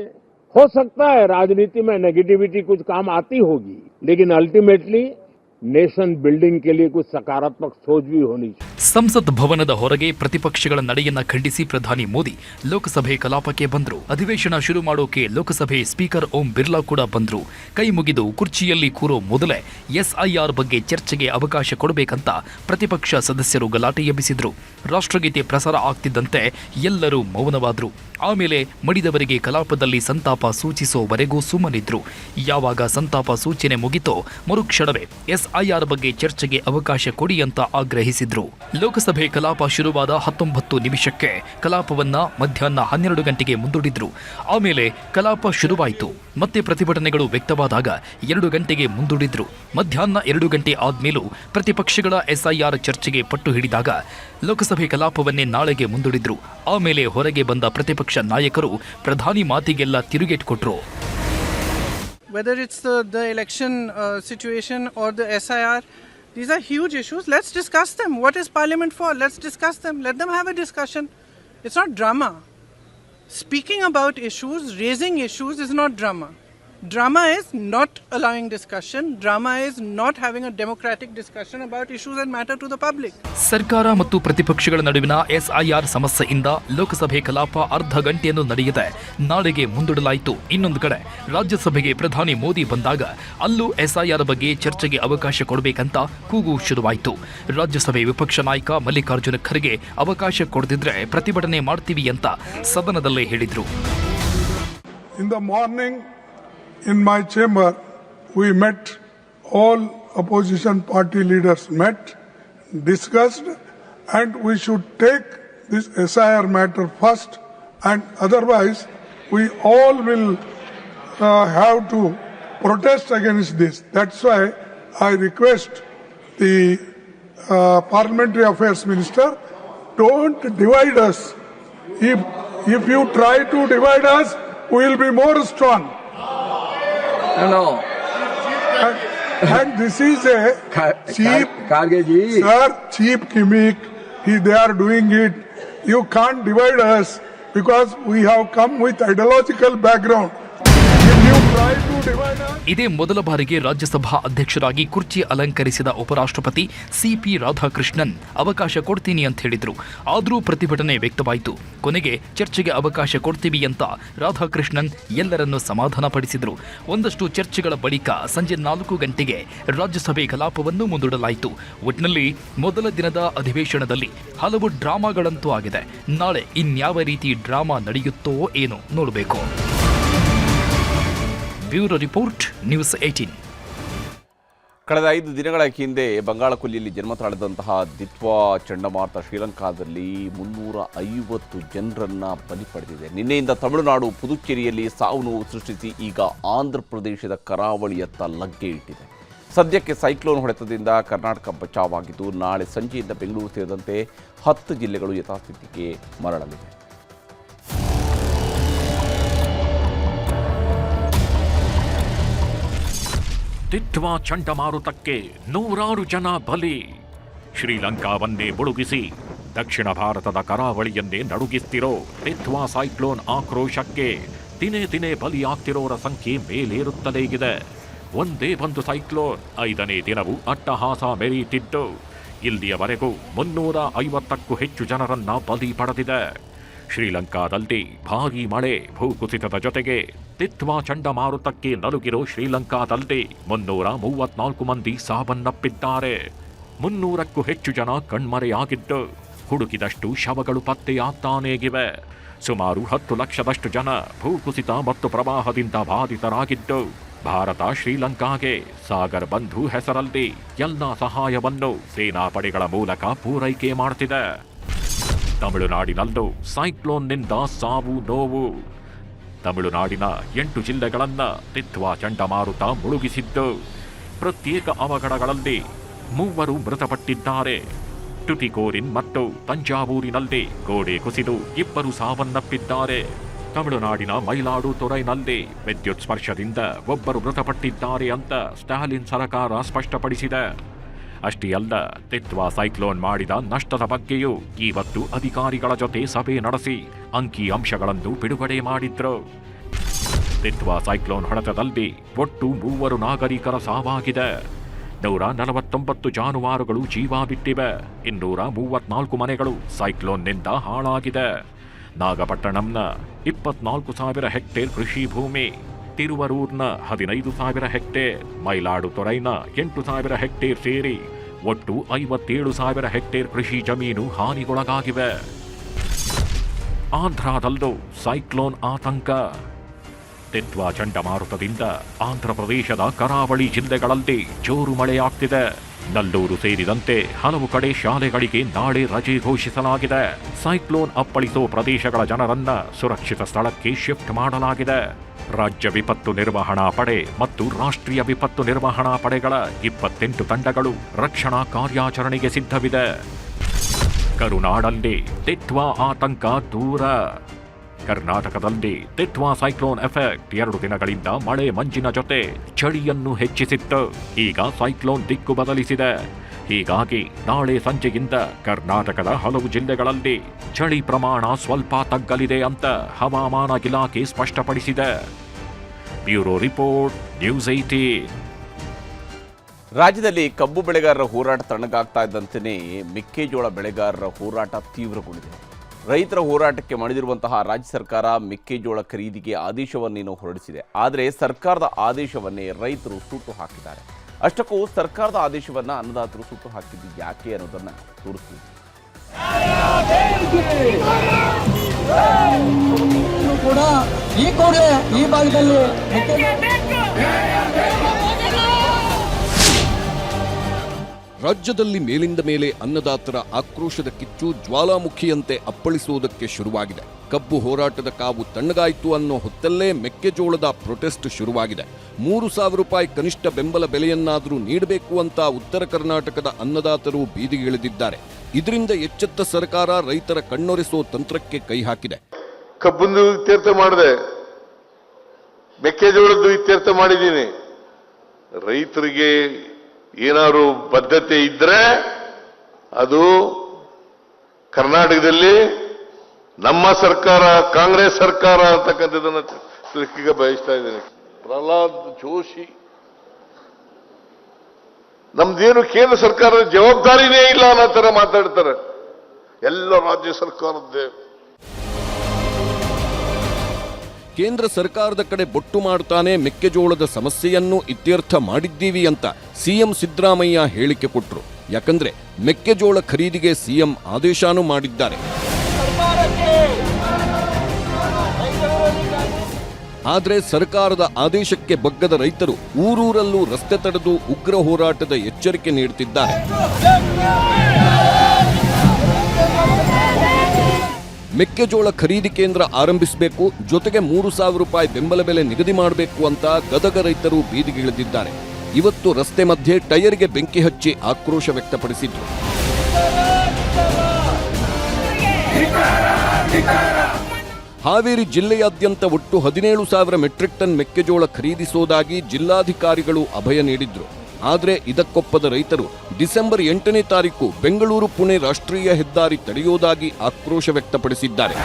हो सकता है, राजनीति में नेगेटिविटी कुछ काम आती होगी, लेकिन अल्टीमेटली ನೇಷನ್ ಬಿಲ್ಡಿಂಗ್ ಸಕಾರಾತ್ಮಕ
ಸಂಸತ್ ಭವನದ ಹೊರಗೆ ಪ್ರತಿಪಕ್ಷಗಳ ನಡೆಯನ್ನ ಖಂಡಿಸಿ ಪ್ರಧಾನಿ ಮೋದಿ, ಲೋಕಸಭೆ ಕಲಾಪಕ್ಕೆ ಬಂದರು. ಅಧಿವೇಶನ ಶುರು ಮಾಡೋಕೆ ಲೋಕಸಭೆ ಸ್ಪೀಕರ್ ಓಂ ಬಿರ್ಲಾ ಕೂಡ ಬಂದರು. ಕೈ ಮುಗಿದು ಕುರ್ಚಿಯಲ್ಲಿ ಕೂರೋ ಮೊದಲೇ ಎಸ್ಐಆರ್ ಬಗ್ಗೆ ಚರ್ಚೆಗೆ ಅವಕಾಶ ಕೊಡಬೇಕಂತ ಪ್ರತಿಪಕ್ಷ ಸದಸ್ಯರು ಗಲಾಟೆ ಎಬ್ಬಿಸಿದ್ರು. ರಾಷ್ಟ್ರಗೀತೆ ಪ್ರಸಾರ ಆಗ್ತಿದ್ದಂತೆ ಎಲ್ಲರೂ ಮೌನವಾದರು. ಆಮೇಲೆ ಮಡಿದವರಿಗೆ ಕಲಾಪದಲ್ಲಿ ಸಂತಾಪ ಸೂಚಿಸುವವರೆಗೂ ಸುಮ್ಮನಿದ್ರು. ಯಾವಾಗ ಸಂತಾಪ ಸೂಚನೆ ಮುಗಿತೋ ಮರುಕ್ಷಣವೇ ಎಸ್ಐಆರ್ ಬಗ್ಗೆ ಚರ್ಚೆಗೆ ಅವಕಾಶ ಕೊಡಿ ಅಂತ ಆಗ್ರಹಿಸಿದ್ರು. ಲೋಕಸಭೆ ಕಲಾಪ ಶುರುವಾದ ಹತ್ತೊಂಬತ್ತು ನಿಮಿಷಕ್ಕೆ ಕಲಾಪವನ್ನ ಮಧ್ಯಾಹ್ನ ಹನ್ನೆರಡು ಗಂಟೆಗೆ ಮುಂದೂಡಿದ್ರು. ಆಮೇಲೆ ಕಲಾಪ ಶುರುವಾಯಿತು. ಮತ್ತೆ ಪ್ರತಿಭಟನೆಗಳು ವ್ಯಕ್ತವಾದಾಗ ಎರಡು ಗಂಟೆಗೆ ಮುಂದೂಡಿದ್ರು. ಮಧ್ಯಾಹ್ನ ಎರಡು ಗಂಟೆ ಆದ್ಮೇಲೂ ಪ್ರತಿಪಕ್ಷಗಳ ಎಸ್ಐಆರ್ ಚರ್ಚೆಗೆ ಪಟ್ಟು ಹಿಡಿದಾಗ ಲೋಕಸಭೆ ಕಲಾಪವನ್ನೇ ನಾಳೆಗೆ ಮುಂದೂಡಿದ್ರು ಆಮೇಲೆ ಹೊರಗೆ ಬಂದ ಪ್ರತಿಪಕ್ಷ ನಾಯಕರು ಪ್ರಧಾನಿ ಮಾತಿಗೆಲ್ಲ ತಿರುಗೇಟ್ ಕೊಟ್ರು
whether it's the, the election uh, situation or the SIR, these are huge issues. Let's discuss them. What is Parliament for? Let's discuss them. Let them have a discussion. It's not drama. Speaking about issues, raising issues is not drama. Drama is not allowing discussion. Drama is not having a democratic discussion about issues that matter to the public.
ಸರ್ಕಾರ ಮತ್ತು ಪ್ರತಿಪಕ್ಷಗಳ ನಡುವಿನ SIR ಸಮಸ್ಯೆಯಿಂದ ಲೋಕಸಭೆ ಕಲಾಪ ಅರ್ಧ ಗಂಟೆಯನ್ನು ನಡೆಯದೆ ನಾಳೆಗೆ ಮುಂದೂಡಲಾಯಿತು ಇನ್ನೊಂದು ಕಡೆ ರಾಜ್ಯಸಭೆಗೆ ಪ್ರಧಾನಿ ಮೋದಿ ಬಂದಾಗ ಅಲ್ಲೂ ಎಸ್ಐಆರ್ ಬಗ್ಗೆ ಚರ್ಚೆಗೆ ಅವಕಾಶ ಕೊಡಬೇಕಂತ ಕೂಗು ಶುರುವಾಯಿತು ರಾಜ್ಯಸಭೆ ವಿಪಕ್ಷ ನಾಯಕ ಮಲ್ಲಿಕಾರ್ಜುನ ಖರ್ಗೆ ಅವಕಾಶ ಕೊಡದಿದ್ರೆ ಪ್ರತಿಭಟನೆ ಮಾಡ್ತೀವಿ ಅಂತ ಸದನದಲ್ಲೇ ಹೇಳಿದರು
In the morning, in my chamber, we met, all opposition party leaders met, discussed, and we should take this SIR matter first, and otherwise, we all will uh, have to protest against this. That's why I request the uh, parliamentary affairs minister, don't divide us. If If you try to divide us, we will be more strong.
No.
And, and this is a cheap,
Kargeji.
sir, cheap gimmick. He, they are doing it. You can't divide us because we have come with ideological background.
ಇದೇ ಮೊದಲ ಬಾರಿಗೆ ರಾಜ್ಯಸಭಾ ಅಧ್ಯಕ್ಷರಾಗಿ ಕುರ್ಚಿ ಅಲಂಕರಿಸಿದ ಉಪರಾಷ್ಟ್ರಪತಿ CP Radhakrishnan ಅವಕಾಶ ಕೊಡ್ತೀನಿ ಅಂತ ಹೇಳಿದ್ರು. ಆದರೂ ಪ್ರತಿಭಟನೆ ವ್ಯಕ್ತವಾಯಿತು. ಕೊನೆಗೆ ಚರ್ಚೆಗೆ ಅವಕಾಶ ಕೊಡ್ತೀವಿ ಅಂತ ರಾಧಾಕೃಷ್ಣನ್ ಎಲ್ಲರನ್ನೂ ಸಮಾಧಾನಪಡಿಸಿದರು. ಒಂದಷ್ಟು ಚರ್ಚೆಗಳ ಬಳಿಕ ಸಂಜೆ ನಾಲ್ಕು ಗಂಟೆಗೆ ರಾಜ್ಯಸಭೆ ಕಲಾಪವನ್ನು ಮುಂದೂಡಲಾಯಿತು. ಒಟ್ಟಿನಲ್ಲಿ ಮೊದಲ ದಿನದ ಅಧಿವೇಶನದಲ್ಲಿ ಹಲವು ಡ್ರಾಮಾಗಳಂತೂ ಆಗಿದೆ. ನಾಳೆ ಇನ್ಯಾವ ರೀತಿ ಡ್ರಾಮಾ ನಡೆಯುತ್ತೋ ಏನೋ ನೋಡಬೇಕು. ಬ್ಯೂರೋ ರಿಪೋರ್ಟ್, ನ್ಯೂಸ್ ಏಟೀನ್
ಕಳೆದ ಐದು ದಿನಗಳ ಹಿಂದೆ ಬಂಗಾಳಕೊಲ್ಲಿಯಲ್ಲಿ ಜನ್ಮ ತಾಳಿದಂತಹ ದಿತ್ವಾ ಚಂಡಮಾರುತ ಶ್ರೀಲಂಕಾದಲ್ಲಿ ಮುನ್ನೂರ ಐವತ್ತು ಜನರನ್ನ ಬಲಿ ಪಡೆದಿದೆ. ನಿನ್ನೆಯಿಂದ ತಮಿಳುನಾಡು, ಪುದುಚೇರಿಯಲ್ಲಿ ಸಾವು ನೋವು ಸೃಷ್ಟಿಸಿ ಈಗ ಆಂಧ್ರ ಪ್ರದೇಶದ ಕರಾವಳಿಯತ್ತ ಲಗ್ಗೆ ಇಟ್ಟಿದೆ. ಸದ್ಯಕ್ಕೆ ಸೈಕ್ಲೋನ್ ಹೊಡೆತದಿಂದ ಕರ್ನಾಟಕ ಬಚಾವಾಗಿದ್ದು ನಾಳೆ ಸಂಜೆಯಿಂದ ಬೆಂಗಳೂರು ಸೇರಿದಂತೆ ಹತ್ತು ಜಿಲ್ಲೆಗಳು ಯಥಾಸ್ಥಿತಿಗೆ ಮರಳಲಿವೆ.
ತಿತ್ವಾ ಚಂಡಮಾರುತಕ್ಕೆ ನೂರಾರು ಜನ ಬಲಿ. ಶ್ರೀಲಂಕಾವನ್ನೇ ಮುಳುಗಿಸಿ ದಕ್ಷಿಣ ಭಾರತದ ಕರಾವಳಿಯನ್ನೇ ನಡುಗಿಸ್ತಿರೋ ತಿತ್ವಾ ಸೈಕ್ಲೋನ್ ಆಕ್ರೋಶಕ್ಕೆ ದಿನೇ ದಿನೇ ಬಲಿಯಾಗ್ತಿರೋರ ಸಂಖ್ಯೆ ಮೇಲೇರುತ್ತಲೇ ಇದೆ. ಒಂದೇ ಒಂದು ಸೈಕ್ಲೋನ್, ಐದನೇ ದಿನವೂ ಅಟ್ಟಹಾಸ ಮೆರೆಯುತ್ತಿದ್ದು ಇಲ್ಲಿಯವರೆಗೂ ಮುನ್ನೂರ ಐವತ್ತಕ್ಕೂ ಹೆಚ್ಚು ಜನರನ್ನ ಬಲಿ ಪಡೆದಿದೆ. ಶ್ರೀಲಂಕಾದಲ್ಲಿ ಭಾರೀ ಮಳೆ, ಭೂಕುಸಿತದ ಜೊತೆಗೆ ತಿತ್ವಾ ಚಂಡಮಾರುತಕ್ಕೆ ನಲುಗಿರೋ ಶ್ರೀಲಂಕಾದಲ್ಲಿ ಮುನ್ನೂರ ಮೂವತ್ನಾಲ್ಕು ಮಂದಿ ಸಾವನ್ನಪ್ಪಿದ್ದಾರೆ. ಮುನ್ನೂರಕ್ಕೂ ಹೆಚ್ಚು ಜನ ಕಣ್ಮರೆಯಾಗಿದ್ದು ಹುಡುಕಿದಷ್ಟು ಶವಗಳು ಪತ್ತೆಯಾಗ್ತಾನೇಗಿವೆ. ಸುಮಾರು ಹತ್ತು ಲಕ್ಷದಷ್ಟು ಜನ ಭೂಕುಸಿತ ಮತ್ತು ಪ್ರವಾಹದಿಂದ ಬಾಧಿತರಾಗಿದ್ದು ಭಾರತ ಶ್ರೀಲಂಕಾಗೆ ಸಾಗರ್ ಬಂಧು ಹೆಸರಲ್ಲಿ ಎಲ್ಲ ಸಹಾಯವನ್ನು ಸೇನಾಪಡೆಗಳ ಮೂಲಕ ಪೂರೈಕೆ ಮಾಡುತ್ತಿದೆ ತಮಿಳುನಾಡಿನಲ್ಲೂ ಸೈಕ್ಲೋನ್ನಿಂದ ಸಾವು ನೋವು. ತಮಿಳುನಾಡಿನ ಎಂಟು ಜಿಲ್ಲೆಗಳನ್ನ ತಿತ್ವಾ ಚಂಡಮಾರುತ ಮುಳುಗಿಸಿದ್ದು. ಪ್ರತ್ಯೇಕ ಅವಘಡಗಳಲ್ಲಿ ಮೂವರು ಮೃತಪಟ್ಟಿದ್ದಾರೆ. ಟುಟಿಕೋರಿನ್ ಮತ್ತು ತಂಜಾವೂರಿನಲ್ಲಿ ಗೋಡೆ ಕುಸಿದು ಇಬ್ಬರು ಸಾವನ್ನಪ್ಪಿದ್ದಾರೆ. ತಮಿಳುನಾಡಿನ ಮೈಲಾಡುತುರೈನಲ್ಲಿ ವಿದ್ಯುತ್ ಸ್ಪರ್ಶದಿಂದ ಒಬ್ಬರು ಮೃತಪಟ್ಟಿದ್ದಾರೆ ಅಂತ ಸ್ಟಾಲಿನ್ ಸರಕಾರ ಸ್ಪಷ್ಟಪಡಿಸಿದೆ. ಅಷ್ಟೇ ಅಲ್ಲ, ತಿತ್ವಾ ಸೈಕ್ಲೋನ್ ಮಾಡಿದ ನಷ್ಟದ ಬಗ್ಗೆಯೂ ಇವತ್ತು ಅಧಿಕಾರಿಗಳ ಜೊತೆ ಸಭೆ ನಡೆಸಿ ಅಂಕಿ ಅಂಶಗಳನ್ನು ಬಿಡುಗಡೆ ಮಾಡಿದ್ರು. ತಿತ್ವಾ ಸೈಕ್ಲೋನ್ ಹೊಡೆತದಲ್ಲಿ ಒಟ್ಟು ಮೂವರು ನಾಗರಿಕರ ಸಾವಾಗಿದೆ. ನೂರ ನಲವತ್ತೊಂಬತ್ತು ಜಾನುವಾರುಗಳು ಜೀವ ಬಿಟ್ಟಿವೆ ಇನ್ನೂರ ಮೂವತ್ನಾಲ್ಕು ಮನೆಗಳು ಸೈಕ್ಲೋನ್ನಿಂದ ಹಾಳಾಗಿದೆ. ನಾಗಪಟ್ಟಣಂನ ಇಪ್ಪತ್ನಾಲ್ಕು ಸಾವಿರ ಹೆಕ್ಟೇರ್ ಕೃಷಿ ಭೂಮಿ ತಿರುವರೂರ್ನ ಹದಿನೈದು ಸಾವಿರ ಹೆಕ್ಟೇರ್ ಮೈಲಾಡುತೊರೈನ ಎಂಟು ಸಾವಿರ ಹೆಕ್ಟೇರ್ ಸೇರಿ ಒಟ್ಟು ಐವತ್ತೇಳು ಸಾವಿರ ಹೆಕ್ಟೇರ್ ಕೃಷಿ ಜಮೀನು ಹಾನಿಗೊಳಗಾಗಿವೆ. ಆಂಧ್ರದಲ್ಲೂ ಸೈಕ್ಲೋನ್ ಆತಂಕ. ತಿತ್ವಾ ಚಂಡಮಾರುತದಿಂದ ಆಂಧ್ರಪ್ರದೇಶದ ಕರಾವಳಿ ಜಿಲ್ಲೆಗಳಲ್ಲಿ ಜೋರು ಮಳೆಯಾಗ್ತಿದೆ. ನಲ್ಲೂರು ಸೇರಿದಂತೆ ಹಲವು ಕಡೆ ಶಾಲೆಗಳಿಗೆ ನಾಳೆ ರಜೆ ಘೋಷಿಸಲಾಗಿದೆ. ಸೈಕ್ಲೋನ್ ಅಪ್ಪಳಿಸೋ ಪ್ರದೇಶಗಳ ಜನರನ್ನ ಸುರಕ್ಷಿತ ಸ್ಥಳಕ್ಕೆ ಶಿಫ್ಟ್ ಮಾಡಲಾಗಿದೆ. ರಾಜ್ಯ ವಿಪತ್ತು ನಿರ್ವಹಣಾ ಪಡೆ ಮತ್ತು ರಾಷ್ಟ್ರೀಯ ವಿಪತ್ತು ನಿರ್ವಹಣಾ ಪಡೆಗಳ ಇಪ್ಪತ್ತೆಂಟು ತಂಡಗಳು ರಕ್ಷಣಾ ಕಾರ್ಯಾಚರಣೆಗೆ ಸಿದ್ಧವಿದೆ. ಕರುನಾಡಲ್ಲಿ ತಿತ್ವಾ ಆತಂಕ ದೂರ. ಕರ್ನಾಟಕದಲ್ಲಿ ತಿತ್ವಾ ಸೈಕ್ಲೋನ್ ಎಫೆಕ್ಟ್ ಎರಡು ದಿನಗಳಿಂದ ಮಳೆ ಮಂಜಿನ ಜೊತೆ ಚಳಿಯನ್ನು ಹೆಚ್ಚಿಸಿತ್ತು. ಈಗ ಸೈಕ್ಲೋನ್ ದಿಕ್ಕು ಬದಲಿಸಿದೆ. ಹೀಗಾಗಿ ನಾಳೆ ಸಂಜೆಯಿಂದ ಕರ್ನಾಟಕದ ಹಲವು ಜಿಲ್ಲೆಗಳಲ್ಲಿ ಚಳಿ ಪ್ರಮಾಣ ಸ್ವಲ್ಪ ತಗ್ಗಲಿದೆ ಅಂತ ಹವಾಮಾನ ಇಲಾಖೆ ಸ್ಪಷ್ಟಪಡಿಸಿದೆ. ಬ್ಯೂರೋ ರಿಪೋರ್ಟ್, ನ್ಯೂಸ್ ಏಟೀನ್
ರಾಜ್ಯದಲ್ಲಿ ಕಬ್ಬು ಬೆಳೆಗಾರರ ಹೋರಾಟ ತಣ್ಣಗಾಗ್ತಾ ಇದ್ದಂತೆಯೇ ಮೆಕ್ಕೆಜೋಳ ಬೆಳೆಗಾರರ ಹೋರಾಟ ತೀವ್ರಗೊಂಡಿದೆ. ರೈತರ ಹೋರಾಟಕ್ಕೆ ಮಣಿದಿರುವಂತಹ ರಾಜ್ಯ ಸರ್ಕಾರ ಮೆಕ್ಕೆಜೋಳ ಖರೀದಿಗೆ ಆದೇಶವನ್ನೇನೋ ಹೊರಡಿಸಿದೆ. ಆದರೆ ಸರ್ಕಾರದ ಆದೇಶವನ್ನೇ ರೈತರು ಸುಟ್ಟು ಹಾಕಿದ್ದಾರೆ. ಅಷ್ಟಕ್ಕೂ ಸರ್ಕಾರದ ಆದೇಶವನ್ನ ಅನ್ನದಾತರು ಸುಟ್ಟು ಹಾಕಿದ್ದು ಯಾಕೆ ಅನ್ನೋದನ್ನ ತೋರಿಸ್ತೀವಿ.
ಕೂಡ ಈ ಕೂಡಲೇ ಈ ಭಾಗದಲ್ಲಿ
ರಾಜ್ಯದಲ್ಲಿ ಮೇಲಿಂದ ಮೇಲೆ ಅನ್ನದಾತರ ಆಕ್ರೋಶದ ಕಿಚ್ಚು ಜ್ವಾಲಾಮುಖಿಯಂತೆ ಅಪ್ಪಳಿಸುವುದಕ್ಕೆ ಶುರುವಾಗಿದೆ. ಕಬ್ಬು ಹೋರಾಟದ ಕಾವು ತಣ್ಣಗಾಯಿತು ಅನ್ನೋ ಹೊತ್ತಲ್ಲೇ ಮೆಕ್ಕೆಜೋಳದ ಪ್ರೊಟೆಸ್ಟ್ ಶುರುವಾಗಿದೆ. ಮೂರು ಸಾವಿರ ರೂಪಾಯಿ ಕನಿಷ್ಠ ಬೆಂಬಲ ಬೆಲೆಯನ್ನಾದರೂ ನೀಡಬೇಕು ಅಂತ ಉತ್ತರ ಕರ್ನಾಟಕದ ಅನ್ನದಾತರು ಬೀದಿಗಿಳಿದಿದ್ದಾರೆ ಇದರಿಂದ ಎಚ್ಚೆತ್ತ ಸರ್ಕಾರ ರೈತರ ಕಣ್ಣೊರೆಸೋ ತಂತ್ರಕ್ಕೆ ಕೈ ಹಾಕಿದೆ.
ಕಬ್ಬಂದು ಇತ್ಯರ್ಥ ಮಾಡಿದೆ. ಮೆಕ್ಕೆಜೋಳದ್ದು ಇತ್ಯರ್ಥ ಮಾಡಿದ್ದೀನಿ. ರೈತರಿಗೆ ಏನಾದ್ರು ಬದ್ಧತೆ ಇದ್ರೆ ಅದು ಕರ್ನಾಟಕದಲ್ಲಿ ನಮ್ಮ ಸರ್ಕಾರ, ಕಾಂಗ್ರೆಸ್ ಸರ್ಕಾರ ಅಂತಕ್ಕಂಥದ್ದನ್ನು ತಿಳಿಸ್ಲಿಕ್ಕೆ ಬಯಸ್ತಾ ಇದ್ದೇನೆ. ಪ್ರಹ್ಲಾದ್ ಜೋಶಿ ನಮ್ದೇನು ಕೇಂದ್ರ ಸರ್ಕಾರದ ಜವಾಬ್ದಾರಿನೇ ಇಲ್ಲ ಅನ್ನೋ ತರ ಮಾತಾಡ್ತಾರೆ. ಎಲ್ಲ ರಾಜ್ಯ ಸರ್ಕಾರದ್ದೇ.
ಕೇಂದ್ರ ಸರ್ಕಾರದ ಕಡೆ ಬೊಟ್ಟು ಮಾಡ್ತಾನೆ ಮೆಕ್ಕೆಜೋಳದ ಸಮಸ್ಯೆಯನ್ನು ಇತ್ಯರ್ಥ ಮಾಡಿದ್ದೀವಿ ಅಂತ ಸಿಎಂ ಸಿದ್ದರಾಮಯ್ಯ ಹೇಳಿಕೆ ಕೊಟ್ಟರು ಯಾಕಂದ್ರೆ ಮೆಕ್ಕೆಜೋಳ ಖರೀದಿಗೆ ಸಿಎಂ ಆದೇಶನೂ ಮಾಡಿದ್ದಾರೆ. ಆದರೆ ಸರ್ಕಾರದ ಆದೇಶಕ್ಕೆ ಬಗ್ಗದ ರೈತರು ಊರೂರಲ್ಲೂ ರಸ್ತೆ ತಡೆದು ಉಗ್ರ ಹೋರಾಟದ ಎಚ್ಚರಿಕೆ ನೀಡುತ್ತಿದ್ದಾರೆ. ಮೆಕ್ಕೆಜೋಳ ಖರೀದಿ ಕೇಂದ್ರ ಆರಂಭಿಸಬೇಕು, ಜೊತೆಗೆ ಮೂರು ಸಾವಿರ ರೂಪಾಯಿ ಬೆಂಬಲ ಬೆಲೆ ನಿಗದಿ ಮಾಡಬೇಕು ಅಂತ ಗದಗ ರೈತರು ಬೀದಿಗಿಳಿದಿದ್ದಾರೆ ಇವತ್ತು ರಸ್ತೆ ಮಧ್ಯೆ ಟೈರ್ಗೆ ಬೆಂಕಿ ಹಚ್ಚಿ ಆಕ್ರೋಶ ವ್ಯಕ್ತಪಡಿಸಿದ್ರು. ಹಾವೇರಿ ಜಿಲ್ಲೆಯಾದ್ಯಂತ ಒಟ್ಟು ಹದಿನೇಳು ಸಾವಿರ ಮೆಟ್ರಿಕ್ ಟನ್ ಮೆಕ್ಕೆಜೋಳ ಖರೀದಿಸೋದಾಗಿ ಜಿಲ್ಲಾಧಿಕಾರಿಗಳು ಅಭಯ ನೀಡಿದ್ರು. ಆದರೆ ಇದಕ್ಕೊಪ್ಪದ ರೈತರು ಡಿಸೆಂಬರ್ ಎಂಟನೇ ತಾರೀಕು ಬೆಂಗಳೂರು ಪುಣೆ ರಾಷ್ಟ್ರೀಯ ಹೆದ್ದಾರಿ ತಡೆಯುವುದಾಗಿ ಆಕ್ರೋಶ ವ್ಯಕ್ತಪಡಿಸಿದ್ದಾರೆ.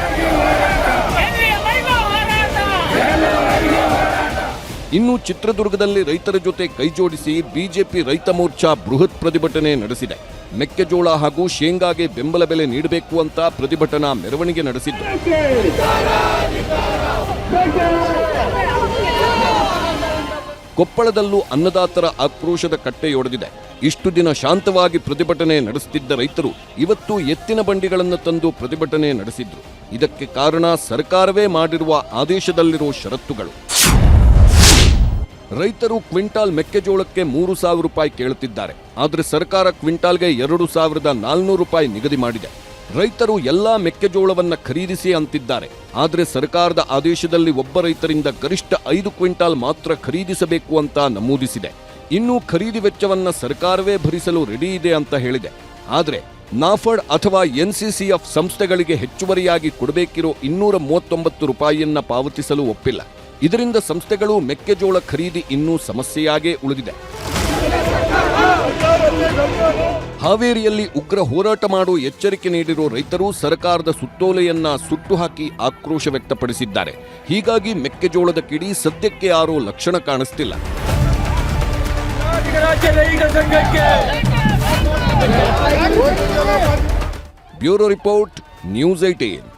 ಇನ್ನು ಚಿತ್ರದುರ್ಗದಲ್ಲಿ ರೈತರ ಜೊತೆ ಕೈಜೋಡಿಸಿ ಬಿಜೆಪಿ ರೈತ ಮೋರ್ಚಾ ಬೃಹತ್ ಪ್ರತಿಭಟನೆ ನಡೆಸಿದೆ. ಮೆಕ್ಕೆಜೋಳ ಹಾಗೂ ಶೇಂಗಾಗೆ ಬೆಂಬಲ ಬೆಲೆ ನೀಡಬೇಕು ಅಂತ ಪ್ರತಿಭಟನಾ ಮೆರವಣಿಗೆ ನಡೆಸಿದ್ದು. ಕೊಪ್ಪಳದಲ್ಲೂ ಅನ್ನದಾತರ ಆಕ್ರೋಶದ ಕಟ್ಟೆಯೊಡೆದಿದೆ ಇಷ್ಟು ದಿನ ಶಾಂತವಾಗಿ ಪ್ರತಿಭಟನೆ ನಡೆಸುತ್ತಿದ್ದ ರೈತರು ಇವತ್ತು ಎತ್ತಿನ ಬಂಡಿಗಳನ್ನು ತಂದು ಪ್ರತಿಭಟನೆ ನಡೆಸಿದ್ರು. ಇದಕ್ಕೆ ಕಾರಣ ಸರ್ಕಾರವೇ ಮಾಡಿರುವ ಆದೇಶದಲ್ಲಿರುವ ಷರತ್ತುಗಳು. ರೈತರು ಕ್ವಿಂಟಾಲ್ ಮೆಕ್ಕೆಜೋಳಕ್ಕೆ ಮೂರು ಸಾವಿರ ರೂಪಾಯಿ ಕೇಳುತ್ತಿದ್ದಾರೆ. ಆದರೆ ಸರ್ಕಾರ ಕ್ವಿಂಟಾಲ್ಗೆ ಎರಡು ಸಾವಿರದ ನಾಲ್ನೂರು ರೂಪಾಯಿ ನಿಗದಿ ಮಾಡಿದೆ. ರೈತರು ಎಲ್ಲಾ ಮೆಕ್ಕೆಜೋಳವನ್ನ ಖರೀದಿಸಿ ಅಂತಿದ್ದಾರೆ. ಆದರೆ ಸರ್ಕಾರದ ಆದೇಶದಲ್ಲಿ ಒಬ್ಬ ರೈತರಿಂದ ಗರಿಷ್ಠ ಐದು ಕ್ವಿಂಟಾಲ್ ಮಾತ್ರ ಖರೀದಿಸಬೇಕು ಅಂತ ನಮೂದಿಸಿದೆ. ಇನ್ನು ಖರೀದಿ ವೆಚ್ಚವನ್ನ ಸರ್ಕಾರವೇ ಭರಿಸಲು ರೆಡಿ ಇದೆ ಅಂತ ಹೇಳಿದೆ. ಆದರೆ ನಾಫಡ್ ಅಥವಾ ಎನ್ಸಿಸಿಎಫ್ ಸಂಸ್ಥೆಗಳಿಗೆ ಹೆಚ್ಚುವರಿಯಾಗಿ ಕೊಡಬೇಕಿರೋ ಇನ್ನೂರ ಮೂವತ್ತೊಂಬತ್ತು ರೂಪಾಯಿಯನ್ನ ಪಾವತಿಸಲು ಒಪ್ಪಿಲ್ಲ. ಇದರಿಂದ ಸಂಸ್ಥೆಗಳು ಮೆಕ್ಕೆಜೋಳ ಖರೀದಿ ಇನ್ನೂ ಸಮಸ್ಯೆಯಾಗೇ ಉಳಿದಿದೆ. ಹಾವೇರಿಯಲ್ಲಿ ಉಗ್ರ ಹೋರಾಟ ಮಾಡುವ ಎಚ್ಚರಿಕೆ ನೀಡಿರುವ ರೈತರು ಸರ್ಕಾರದ ಸುತ್ತೋಲೆಯನ್ನ ಸುಟ್ಟು ಹಾಕಿ ಆಕ್ರೋಶ ವ್ಯಕ್ತಪಡಿಸಿದ್ದಾರೆ. ಹೀಗಾಗಿ ಮೆಕ್ಕೆಜೋಳದ ಕಿಡಿ ಸದ್ಯಕ್ಕೆ ಯಾರೂ ಲಕ್ಷಣ ಕಾಣಿಸ್ತಿಲ್ಲ. Bureau report, news eighteen